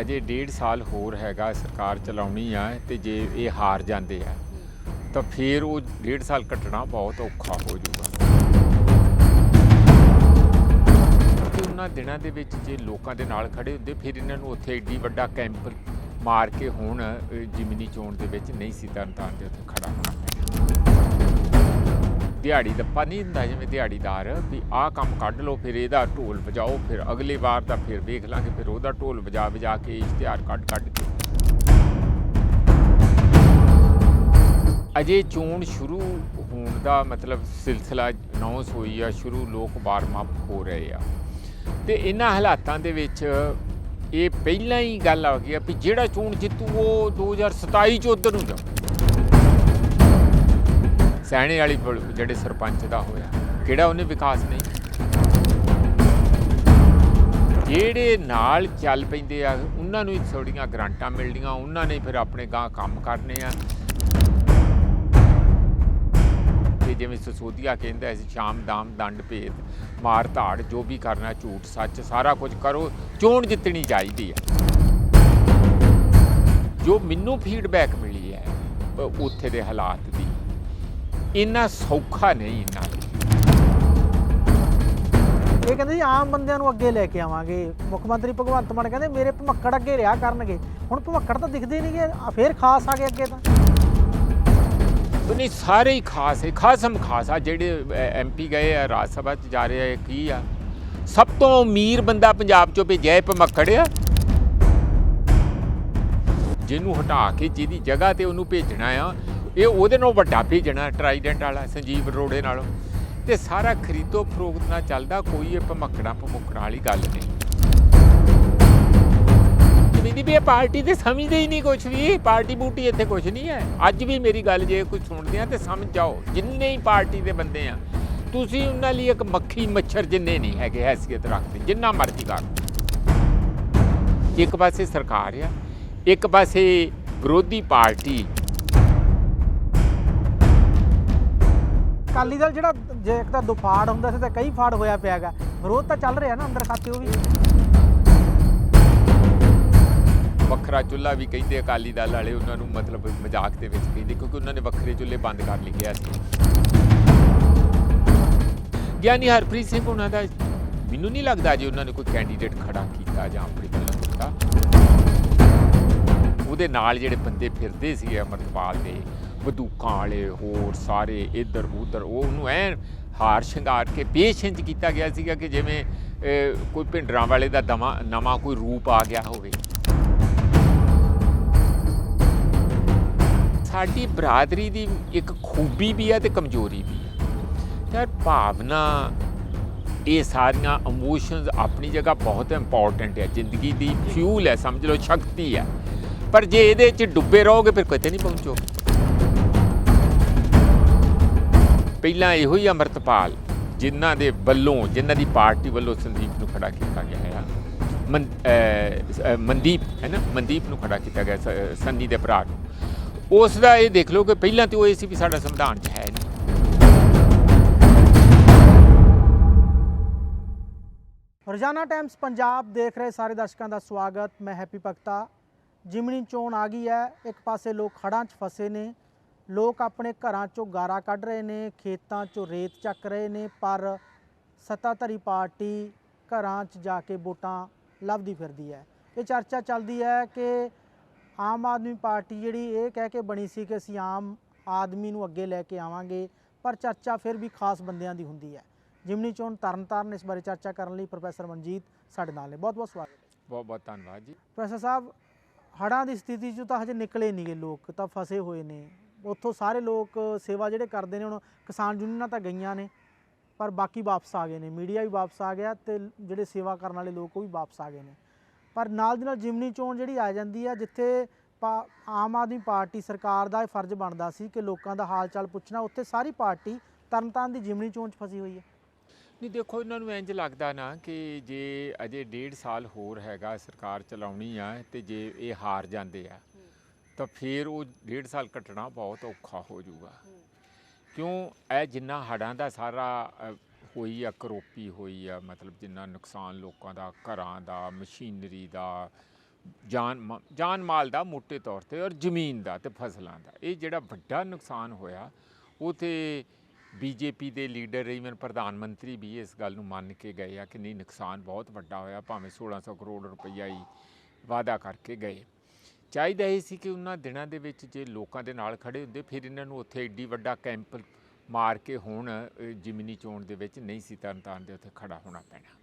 ਅਜੇ ਡੇਢ ਸਾਲ ਹੋਰ ਹੈਗਾ ਸਰਕਾਰ ਚਲਾਉਣੀ ਆ ਤੇ ਜੇ ਇਹ ਹਾਰ ਜਾਂਦੇ ਆ, ਤਾਂ ਫਿਰ ਉਹ ਡੇਢ ਸਾਲ ਕੱਟਣਾ ਬਹੁਤ ਔਖਾ ਹੋ ਜਾਊਗਾ। ਤੇ ਉਹਨਾਂ ਦਿਨਾਂ ਦੇ ਵਿੱਚ ਜੇ ਲੋਕਾਂ ਦੇ ਨਾਲ ਖੜੇ ਹੁੰਦੇ, ਫਿਰ ਇਹਨਾਂ ਨੂੰ ਉੱਥੇ ਏਡੀ ਵੱਡਾ ਕੈਂਪ ਮਾਰ ਕੇ ਹੁਣ ਜਿਮਨੀ ਚੋਣ ਦੇ ਵਿੱਚ ਨਹੀਂ ਸੀ ਤਰਨਤਾਰਨ ਦੇ ਉੱਥੇ ਖੜਾ ਹੋਣਾ। ਦਿਹਾੜੀ ਦੱਪਾ ਨਹੀਂ ਹੁੰਦਾ ਜਿਵੇਂ ਦਿਹਾੜੀਦਾਰ, ਵੀ ਆਹ ਕੰਮ ਕੱਢ ਲਓ, ਫਿਰ ਇਹਦਾ ਢੋਲ ਵਜਾਓ, ਫਿਰ ਅਗਲੀ ਵਾਰ ਤਾਂ ਫਿਰ ਵੇਖ ਲਾਂਗੇ, ਫਿਰ ਉਹਦਾ ਢੋਲ ਵਜਾ ਵਜਾ ਕੇ ਇਸ਼ਤਿਹਾਰ ਕੱਢ ਕੱਢ ਕੇ। ਅਜੇ ਚੋਣ ਸ਼ੁਰੂ ਹੋਣ ਦਾ ਮਤਲਬ ਸਿਲਸਿਲਾ ਅਨਾਉਂਸ ਹੋਈ ਆ, ਸ਼ੁਰੂ ਲੋਕ ਵਾਰਮ ਅਪ ਹੋ ਰਹੇ ਆ। ਤੇ ਇਹਨਾਂ ਹਾਲਾਤਾਂ ਦੇ ਵਿੱਚ ਇਹ ਪਹਿਲਾਂ ਹੀ ਗੱਲ ਆ ਗਈ ਆ ਵੀ ਜਿਹੜਾ ਚੋਣ ਜਿੱਤੂ, ਉਹ 2027 ਚ ਉਧਰ ਨੂੰ ਜਾਊ। ਸਹਿਣੇ ਵਾਲੀ ਜਿਹੜੇ ਸਰਪੰਚ ਦਾ ਹੋਇਆ, ਕਿਹੜਾ ਉਹਨੇ ਵਿਕਾਸ ਨਹੀਂ? ਜਿਹੜੇ ਨਾਲ ਚੱਲ ਪੈਂਦੇ ਆ, ਉਹਨਾਂ ਨੂੰ ਹੀ ਥੋੜੀਆਂ ਗਰਾਂਟਾਂ ਮਿਲਦੀਆਂ, ਉਹਨਾਂ ਨੇ ਫਿਰ ਆਪਣੇ ਗਾਂ ਕੰਮ ਕਰਨੇ ਆ। ਤੇ ਜਿਵੇਂ ਸਸੋਦੀਆ ਕਹਿੰਦਾ ਸੀ ਸ਼ਾਮ ਦਾਮ ਦੰਡ ਭੇਦ, ਮਾਰ ਧਾੜ, ਜੋ ਵੀ ਕਰਨਾ, ਝੂਠ, ਸੱਚ, ਸਾਰਾ ਕੁਝ ਕਰੋ, ਚੋਣ ਜਿੱਤਣੀ ਚਾਹੀਦੀ ਹੈ ਜੋ ਮੈਨੂੰ ਫੀਡਬੈਕ ਮਿਲੀ ਹੈ ਉੱਥੇ ਦੇ ਹਾਲਾਤ ਦੀ ਇੰਨਾ ਸੌਖਾ ਨਹੀਂ ਇੰਨਾ। ਇਹ ਕਹਿੰਦੇ ਜੀ ਆਮ ਬੰਦਿਆਂ ਨੂੰ ਅੱਗੇ ਲੈ ਕੇ ਆਵਾਂਗੇ। ਮੁੱਖ ਮੰਤਰੀ ਭਗਵੰਤ ਮਾਨ ਕਹਿੰਦੇ ਮੇਰੇ ਭਮੱਕੜ ਅੱਗੇ ਰਿਹਾ ਕਰਨਗੇ। ਹੁਣ ਭਮੱਕੜ ਤਾਂ ਦਿਖਦੇ ਨਹੀਂਗੇ ਆ ਫੇਰ ਖਾਸ ਆ ਗਏ ਅੱਗੇ ਤਾਂ। ਨਹੀਂ ਸਾਰੇ ਹੀ ਖਾਸ ਹੈ ਖਾਸਮ ਖਾਸ ਆ। ਜਿਹੜੇ ਐਮਪੀ ਗਏ ਆ ਰਾਜ ਸਭਾ ਚ ਜਾ ਰਹੇ ਆ ਕੀ ਆ? ਸਭ ਤੋਂ ਅਮੀਰ ਬੰਦਾ ਪੰਜਾਬ ਚੋਂ ਭੇਜਿਆ ਇਹ ਭਮੱਕੜਿਆ ਜਿਹਨੂੰ ਹਟਾ ਕੇ ਜਿਹਦੀ ਜਗ੍ਹਾ ਤੇ ਉਹਨੂੰ ਭੇਜਣਾ ਆ ਇਹ ਉਹਦੇ ਨਾਲੋਂ ਵੱਡਾ ਭੇਜਣਾ ਟਰਾਈਡੈਂਟ ਵਾਲਾ, ਸੰਜੀਵ ਅਰੋੜੇ ਨਾਲੋਂ। ਤੇ ਸਾਰਾ ਖਰੀਦੋ ਫਰੋਖਤ ਨਾਲ ਚੱਲਦਾ, ਕੋਈ ਇਹ ਭਮੱਕੜਾ ਭਮੁੱਕੜਾਂ ਵਾਲੀ ਗੱਲ ਨਹੀਂ। ਮੇਰੀ ਵੀ ਇਹ ਪਾਰਟੀ ਤੇ ਸਮਝਦੇ ਹੀ ਨਹੀਂ ਕੁਝ ਵੀ। ਪਾਰਟੀ ਬੂਟੀ ਇੱਥੇ ਕੁਝ ਨਹੀਂ ਹੈ। ਅੱਜ ਵੀ ਮੇਰੀ ਗੱਲ ਜੇ ਕੋਈ ਸੁਣਦੇ ਆ ਤੇ ਸਮਝ ਜਾਓ, ਜਿੰਨੇ ਹੀ ਪਾਰਟੀ ਦੇ ਬੰਦੇ ਆ, ਤੁਸੀਂ ਉਹਨਾਂ ਲਈ ਇੱਕ ਮੱਖੀ ਮੱਛਰ ਜਿੰਨੇ ਨਹੀਂ ਹੈਗੇ, ਹੈਸੀਅਤ ਰੱਖਦੇ, ਜਿੰਨਾ ਮਰਜ਼ੀ ਕਰ ਇੱਕ ਪਾਸੇ ਸਰਕਾਰ ਆ, ਇੱਕ ਪਾਸੇ ਵਿਰੋਧੀ ਪਾਰਟੀ ਅਕਾਲੀ ਦਲ ਜਿਹੜਾ ਜੇ ਇੱਕ ਤਾਂ ਦੁਫਾੜ ਹੁੰਦਾ ਸੀ ਤਾਂ ਕਈ ਫਾੜ ਹੋਇਆ ਪਿਆਗਾ ਵਿਰੋਧ ਤਾਂ ਚੱਲ ਰਿਹਾ ਨਾ ਅੰਦਰ ਖਾਤੇ ਵੀ। ਵੱਖਰਾ ਚੁੱਲ੍ਹਾ ਵੀ ਕਹਿੰਦੇ ਅਕਾਲੀ ਦਲ ਵਾਲੇ ਉਹਨਾਂ ਨੂੰ ਮਤਲਬ ਮਜ਼ਾਕ ਦੇ ਵਿੱਚ ਕਹਿੰਦੇ ਕਿਉਂਕਿ ਉਹਨਾਂ ਨੇ ਵੱਖਰੇ ਚੁੱਲੇ ਬੰਦ ਕਰ ਲਿਖਿਆ ਸੀ ਗਿਆਨੀ ਹਰਪ੍ਰੀਤ ਸਿੰਘ ਉਹਨਾਂ ਦਾ ਮੈਨੂੰ ਨਹੀਂ ਲੱਗਦਾ ਜੀ ਉਹਨਾਂ ਨੇ ਕੋਈ ਕੈਂਡੀਡੇਟ ਖੜਾ ਕੀਤਾ ਜਾਂ ਆਪਣੀ ਗੱਲਾਂ ਕੀਤਾ ਉਹਦੇ ਨਾਲ ਜਿਹੜੇ ਬੰਦੇ ਫਿਰਦੇ ਸੀ ਅਮਰਪਾਲ ਦੇ ਬੰਦੂਕਾਂ ਵਾਲੇ ਹੋਰ ਸਾਰੇ ਇੱਧਰ ਉੱਧਰ, ਉਹ ਉਹਨੂੰ ਐਨ ਹਾਰ ਸ਼ਿੰਗਾਰ ਕੇ ਪੇਸ਼ੈਂਟ ਕੀਤਾ ਗਿਆ ਸੀਗਾ ਕਿ ਜਿਵੇਂ ਕੋਈ ਭਿੰਡਰਾਂ ਵਾਲੇ ਦਾ ਦਮਾ, ਨਵਾਂ ਕੋਈ ਰੂਪ ਆ ਗਿਆ ਹੋਵੇ। ਸਾਡੀ ਬਰਾਦਰੀ ਦੀ ਇੱਕ ਖੂਬੀ ਵੀ ਹੈ ਤੇ ਕਮਜ਼ੋਰੀ ਵੀ ਹੈ ਯਾਰ ਭਾਵਨਾ, ਇਹ ਸਾਰੀਆਂ ਇਮੋਸ਼ਨਸ ਆਪਣੀ ਜਗ੍ਹਾ ਬਹੁਤ ਇੰਪੋਰਟੈਂਟ ਹੈ ਜ਼ਿੰਦਗੀ ਦੀ ਫਿਊਲ ਹੈ ਸਮਝ ਲਓ, ਸ਼ਕਤੀ ਹੈ ਪਰ ਜੇ ਇਹਦੇ 'ਚ ਡੁੱਬੇ ਰਹੋਗੇ, ਫਿਰ ਕਿਤੇ ਨਹੀਂ ਪਹੁੰਚੋਗੇ। ਪਹਿਲਾਂ ਇਹੋ ਹੀ ਅਮਰਤਪਾਲ ਜਿਨ੍ਹਾਂ ਦੇ ਵੱਲੋਂ, ਜਿਨ੍ਹਾਂ ਦੀ ਪਾਰਟੀ ਵੱਲੋਂ ਸੰਦੀਪ ਨੂੰ ਖੜਾ ਕੀਤਾ ਗਿਆ ਹੈ। ਮਨ- ਮਨਦੀਪ, ਹੈ ਨਾ? ਮਨਦੀਪ ਨੂੰ ਖੜਾ ਕੀਤਾ ਗਿਆ, ਸ- ਸੰਨੀ ਦੇ ਭਰਾ ਨੂੰ। ਉਸ ਦਾ ਇਹ ਦੇਖ ਲਓ ਕਿ ਪਹਿਲਾਂ ਤੇ ਉਹ ਇਹ ਸੀ ਵੀ ਸਾਡਾ ਸੰਵਿਧਾਨ 'ਚ ਹੈ ਨਹੀਂ। ਰੋਜ਼ਾਨਾ ਟਾਈਮਸ ਪੰਜਾਬ ਦੇਖ ਰਹੇ ਸਾਰੇ ਦਰਸ਼ਕਾਂ ਦਾ ਸਵਾਗਤ। ਮੈਂ ਹੈਪੀ ਭਗਤਾ। ਜਿਮਣੀ ਚੋਣ ਆ ਗਈ ਹੈ। ਇੱਕ ਪਾਸੇ ਲੋਕ ਖੜਾਂ 'ਚ ਫਸੇ ਨੇ। ਲੋਕ ਆਪਣੇ ਘਰਾਂ 'ਚੋਂ ਗਾਰਾ ਕੱਢ ਰਹੇ ਨੇ ਖੇਤਾਂ 'ਚੋਂ ਰੇਤ ਚੱਕ ਰਹੇ ਨੇ ਪਰ ਸੱਤਾਧਰੀ ਪਾਰਟੀ ਘਰਾਂ 'ਚ ਜਾ ਕੇ ਵੋਟਾਂ ਲੱਭਦੀ ਫਿਰਦੀ ਹੈ। ਇਹ ਚਰਚਾ ਚੱਲਦੀ ਹੈ ਕਿ ਆਮ ਆਦਮੀ ਪਾਰਟੀ ਜਿਹੜੀ ਇਹ ਕਹਿ ਕੇ ਬਣੀ ਸੀ ਕਿ ਅਸੀਂ ਆਮ ਆਦਮੀ ਨੂੰ ਅੱਗੇ ਲੈ ਕੇ ਆਵਾਂਗੇ ਪਰ ਚਰਚਾ ਫਿਰ ਵੀ ਖਾਸ ਬੰਦਿਆਂ ਦੀ ਹੁੰਦੀ ਹੈ। ਜਿਮਨੀ ਚੋਣ ਤਰਨਤਾਰਨ ਇਸ ਬਾਰੇ ਚਰਚਾ ਕਰਨ ਲਈ ਪ੍ਰੋਫੈਸਰ ਮਨਜੀਤ ਸਾਡੇ ਨਾਲ ਨੇ। ਬਹੁਤ ਬਹੁਤ ਸਵਾਗਤ। ਬਹੁਤ ਬਹੁਤ ਧੰਨਵਾਦ ਜੀ। ਪ੍ਰੋਫੈਸਰ ਸਾਹਿਬ ਹੜ੍ਹਾਂ ਦੀ ਸਥਿਤੀ 'ਚੋਂ ਤਾਂ ਹਜੇ ਨਿਕਲੇ ਨਹੀਂਗੇ ਲੋਕ ਤਾਂ ਫਸੇ ਹੋਏ ਨੇ। ਉੱਥੋਂ ਸਾਰੇ ਲੋਕ ਸੇਵਾ ਜਿਹੜੇ ਕਰਦੇ ਨੇ ਹੁਣ ਕਿਸਾਨ ਯੂਨੀਅਨਾਂ ਤਾਂ ਗਈਆਂ ਨੇ, ਪਰ ਬਾਕੀ ਵਾਪਸ ਆ ਗਏ ਨੇ, ਮੀਡੀਆ ਵੀ ਵਾਪਸ ਆ ਗਿਆ ਤੇ ਜਿਹੜੇ ਸੇਵਾ ਕਰਨ ਵਾਲੇ ਲੋਕ ਉਹ ਵੀ ਵਾਪਸ ਆ ਗਏ ਨੇ। ਪਰ ਨਾਲ ਦੀ ਨਾਲ ਜਿਮਨੀ ਚੋਣ ਜਿਹੜੀ ਆ ਜਾਂਦੀ ਆ, ਜਿੱਥੇ ਪਾ- ਆਮ ਆਦਮੀ ਪਾਰਟੀ ਸਰਕਾਰ ਦਾ ਇਹ ਫਰਜ਼ ਬਣਦਾ ਸੀ ਕਿ ਲੋਕਾਂ ਦਾ ਹਾਲ ਚਾਲ ਪੁੱਛਣਾ, ਉੱਥੇ ਸਾਰੀ ਪਾਰਟੀ ਤਰਨਤਾਰਨ ਦੀ ਜਿਮਨੀ ਚੋਣ 'ਚ ਫਸੀ ਹੋਈ ਹੈ। ਨਹੀਂ, ਦੇਖੋ, ਇਹਨਾਂ ਨੂੰ ਇੰਜ ਲੱਗਦਾ ਨਾ ਕਿ ਜੇ ਅਜੇ ਡੇਢ ਸਾਲ ਹੋਰ ਹੈਗਾ ਸਰਕਾਰ ਚਲਾਉਣੀ ਆ ਤੇ ਜੇ ਇਹ ਹਾਰ ਜਾਂਦੇ ਆ ਤਾਂ ਫਿਰ ਉਹ ਡੇਢ ਸਾਲ ਕੱਟਣਾ ਬਹੁਤ ਔਖਾ ਹੋ ਜਾਊਗਾ। ਕਿਉਂ? ਇਹ ਜਿੰਨਾ ਹੜਾਂ ਦਾ ਸਾਰਾ ਹੋਈ ਆ, ਕਰੋਪੀ ਹੋਈ ਆ, ਮਤਲਬ ਜਿੰਨਾ ਨੁਕਸਾਨ ਲੋਕਾਂ ਦਾ, ਘਰਾਂ ਦਾ, ਮਸ਼ੀਨਰੀ ਦਾ, ਜਾਨ ਮ- ਜਾਨ ਮਾਲ ਦਾ ਮੋਟੇ ਤੌਰ ਤੇ ਔਰ ਜ਼ਮੀਨ ਦਾ ਤੇ ਫਸਲਾਂ ਦਾ। ਇਹ ਜਿਹੜਾ ਵੱਡਾ ਨੁਕਸਾਨ ਹੋਇਆ, ਉਹ ਤੇ ਬੀਜੇਪੀ ਦੇ ਲੀਡਰ ਈਵਨ ਪ੍ਰਧਾਨ ਮੰਤਰੀ ਵੀ ਇਸ ਗੱਲ ਨੂੰ ਮੰਨ ਕੇ ਗਏ ਆ ਕਿ ਨਹੀਂ, ਨੁਕਸਾਨ ਬਹੁਤ ਵੱਡਾ ਹੋਇਆ, ਭਾਵੇਂ 1600 ਕਰੋੜ ਰੁਪਈਆ ਹੀ ਵਾਅਦਾ ਕਰਕੇ ਗਏ। ਚਾਹੀਦਾ ਇਹ ਸੀ ਕਿ ਉਹਨਾਂ ਦਿਨਾਂ ਦੇ ਵਿੱਚ ਜੇ ਲੋਕਾਂ ਦੇ ਨਾਲ ਖੜੇ ਹੁੰਦੇ ਫਿਰ ਇਹਨਾਂ ਨੂੰ ਉੱਥੇ ਏਡੀ ਵੱਡਾ ਕੈਂਪ ਮਾਰ ਕੇ ਹੁਣ ਜਿਮਨੀ ਚੋਣ ਦੇ ਵਿੱਚ ਨਹੀਂ ਸੀ ਤਰਨਤਾਰਨ ਦੇ ਉੱਥੇ ਖੜਾ ਹੋਣਾ ਪੈਣਾ।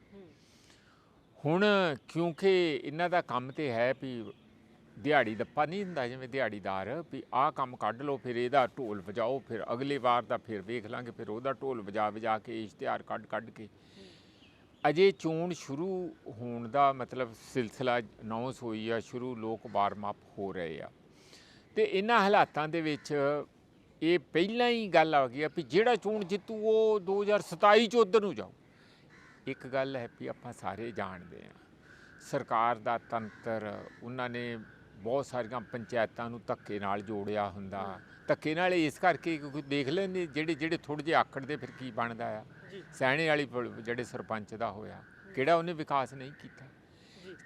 ਹੁਣ ਕਿਉਂਕਿ ਇਹਨਾਂ ਦਾ ਕੰਮ ਤੇ ਹੈ ਵੀ ਦਿਹਾੜੀ ਦੱਪਾ ਨਹੀਂ ਹੁੰਦਾ ਜਿਵੇਂ ਦਿਹਾੜੀਦਾਰ ਵੀ ਆਹ ਕੰਮ ਕੱਢ ਲਓ ਫਿਰ ਇਹਦਾ ਢੋਲ ਵਜਾਓ ਫਿਰ ਅਗਲੇ ਵਾਰ ਦਾ ਫਿਰ ਵੇਖ ਲਾਂਗੇ ਫਿਰ ਉਹਦਾ ਢੋਲ ਵਜਾ ਵਜਾ ਕੇ ਇਸ਼ਤਿਹਾਰ ਕੱਢ ਕੱਢ ਕੇ ਅਜੇ ਚੋਣ ਸ਼ੁਰੂ ਹੋਣ ਦਾ ਮਤਲਬ ਸਿਲਸਿਲਾ ਅਨਾਉਂਸ ਹੋਈ ਆ, ਸ਼ੁਰੂ ਲੋਕ ਵਾਰਮ ਅਪ ਹੋ ਰਹੇ ਆ। ਤੇ ਇਹਨਾਂ ਹਾਲਾਤਾਂ ਦੇ ਵਿੱਚ ਇਹ ਪਹਿਲਾਂ ਹੀ ਗੱਲ ਆ ਗਈ ਆ ਵੀ ਜਿਹੜਾ ਚੋਣ ਜਿੱਤੂ, ਉਹ 2027 ਚ ਉਧਰ ਨੂੰ ਜਾਓ ਇੱਕ ਗੱਲ ਹੈ ਵੀ ਆਪਾਂ ਸਾਰੇ ਜਾਣਦੇ ਆ, ਸਰਕਾਰ ਦਾ ਤੰਤਰ, ਉਹਨਾਂ ਨੇ ਬਹੁਤ ਸਾਰੀਆਂ ਪੰਚਾਇਤਾਂ ਨੂੰ ਧੱਕੇ ਨਾਲ ਜੋੜਿਆ ਹੁੰਦਾ। ਧੱਕੇ ਨਾਲ ਇਸ ਕਰਕੇ ਕਿਉਂਕਿ ਦੇਖ ਲੈਂਦੇ ਜਿਹੜੇ ਜਿਹੜੇ ਥੋੜੇ ਜਿਹੇ ਆਕੜਦੇ ਫਿਰ ਕੀ ਬਣਦਾ ਆ। ਸੈਣੇ ਵਾਲੀ ਜਿਹੜੇ ਸਰਪੰਚ ਦਾ ਹੋਇਆ ਕਿਹੜਾ ਉਹਨੇ ਵਿਕਾਸ ਨਹੀਂ ਕੀਤਾ।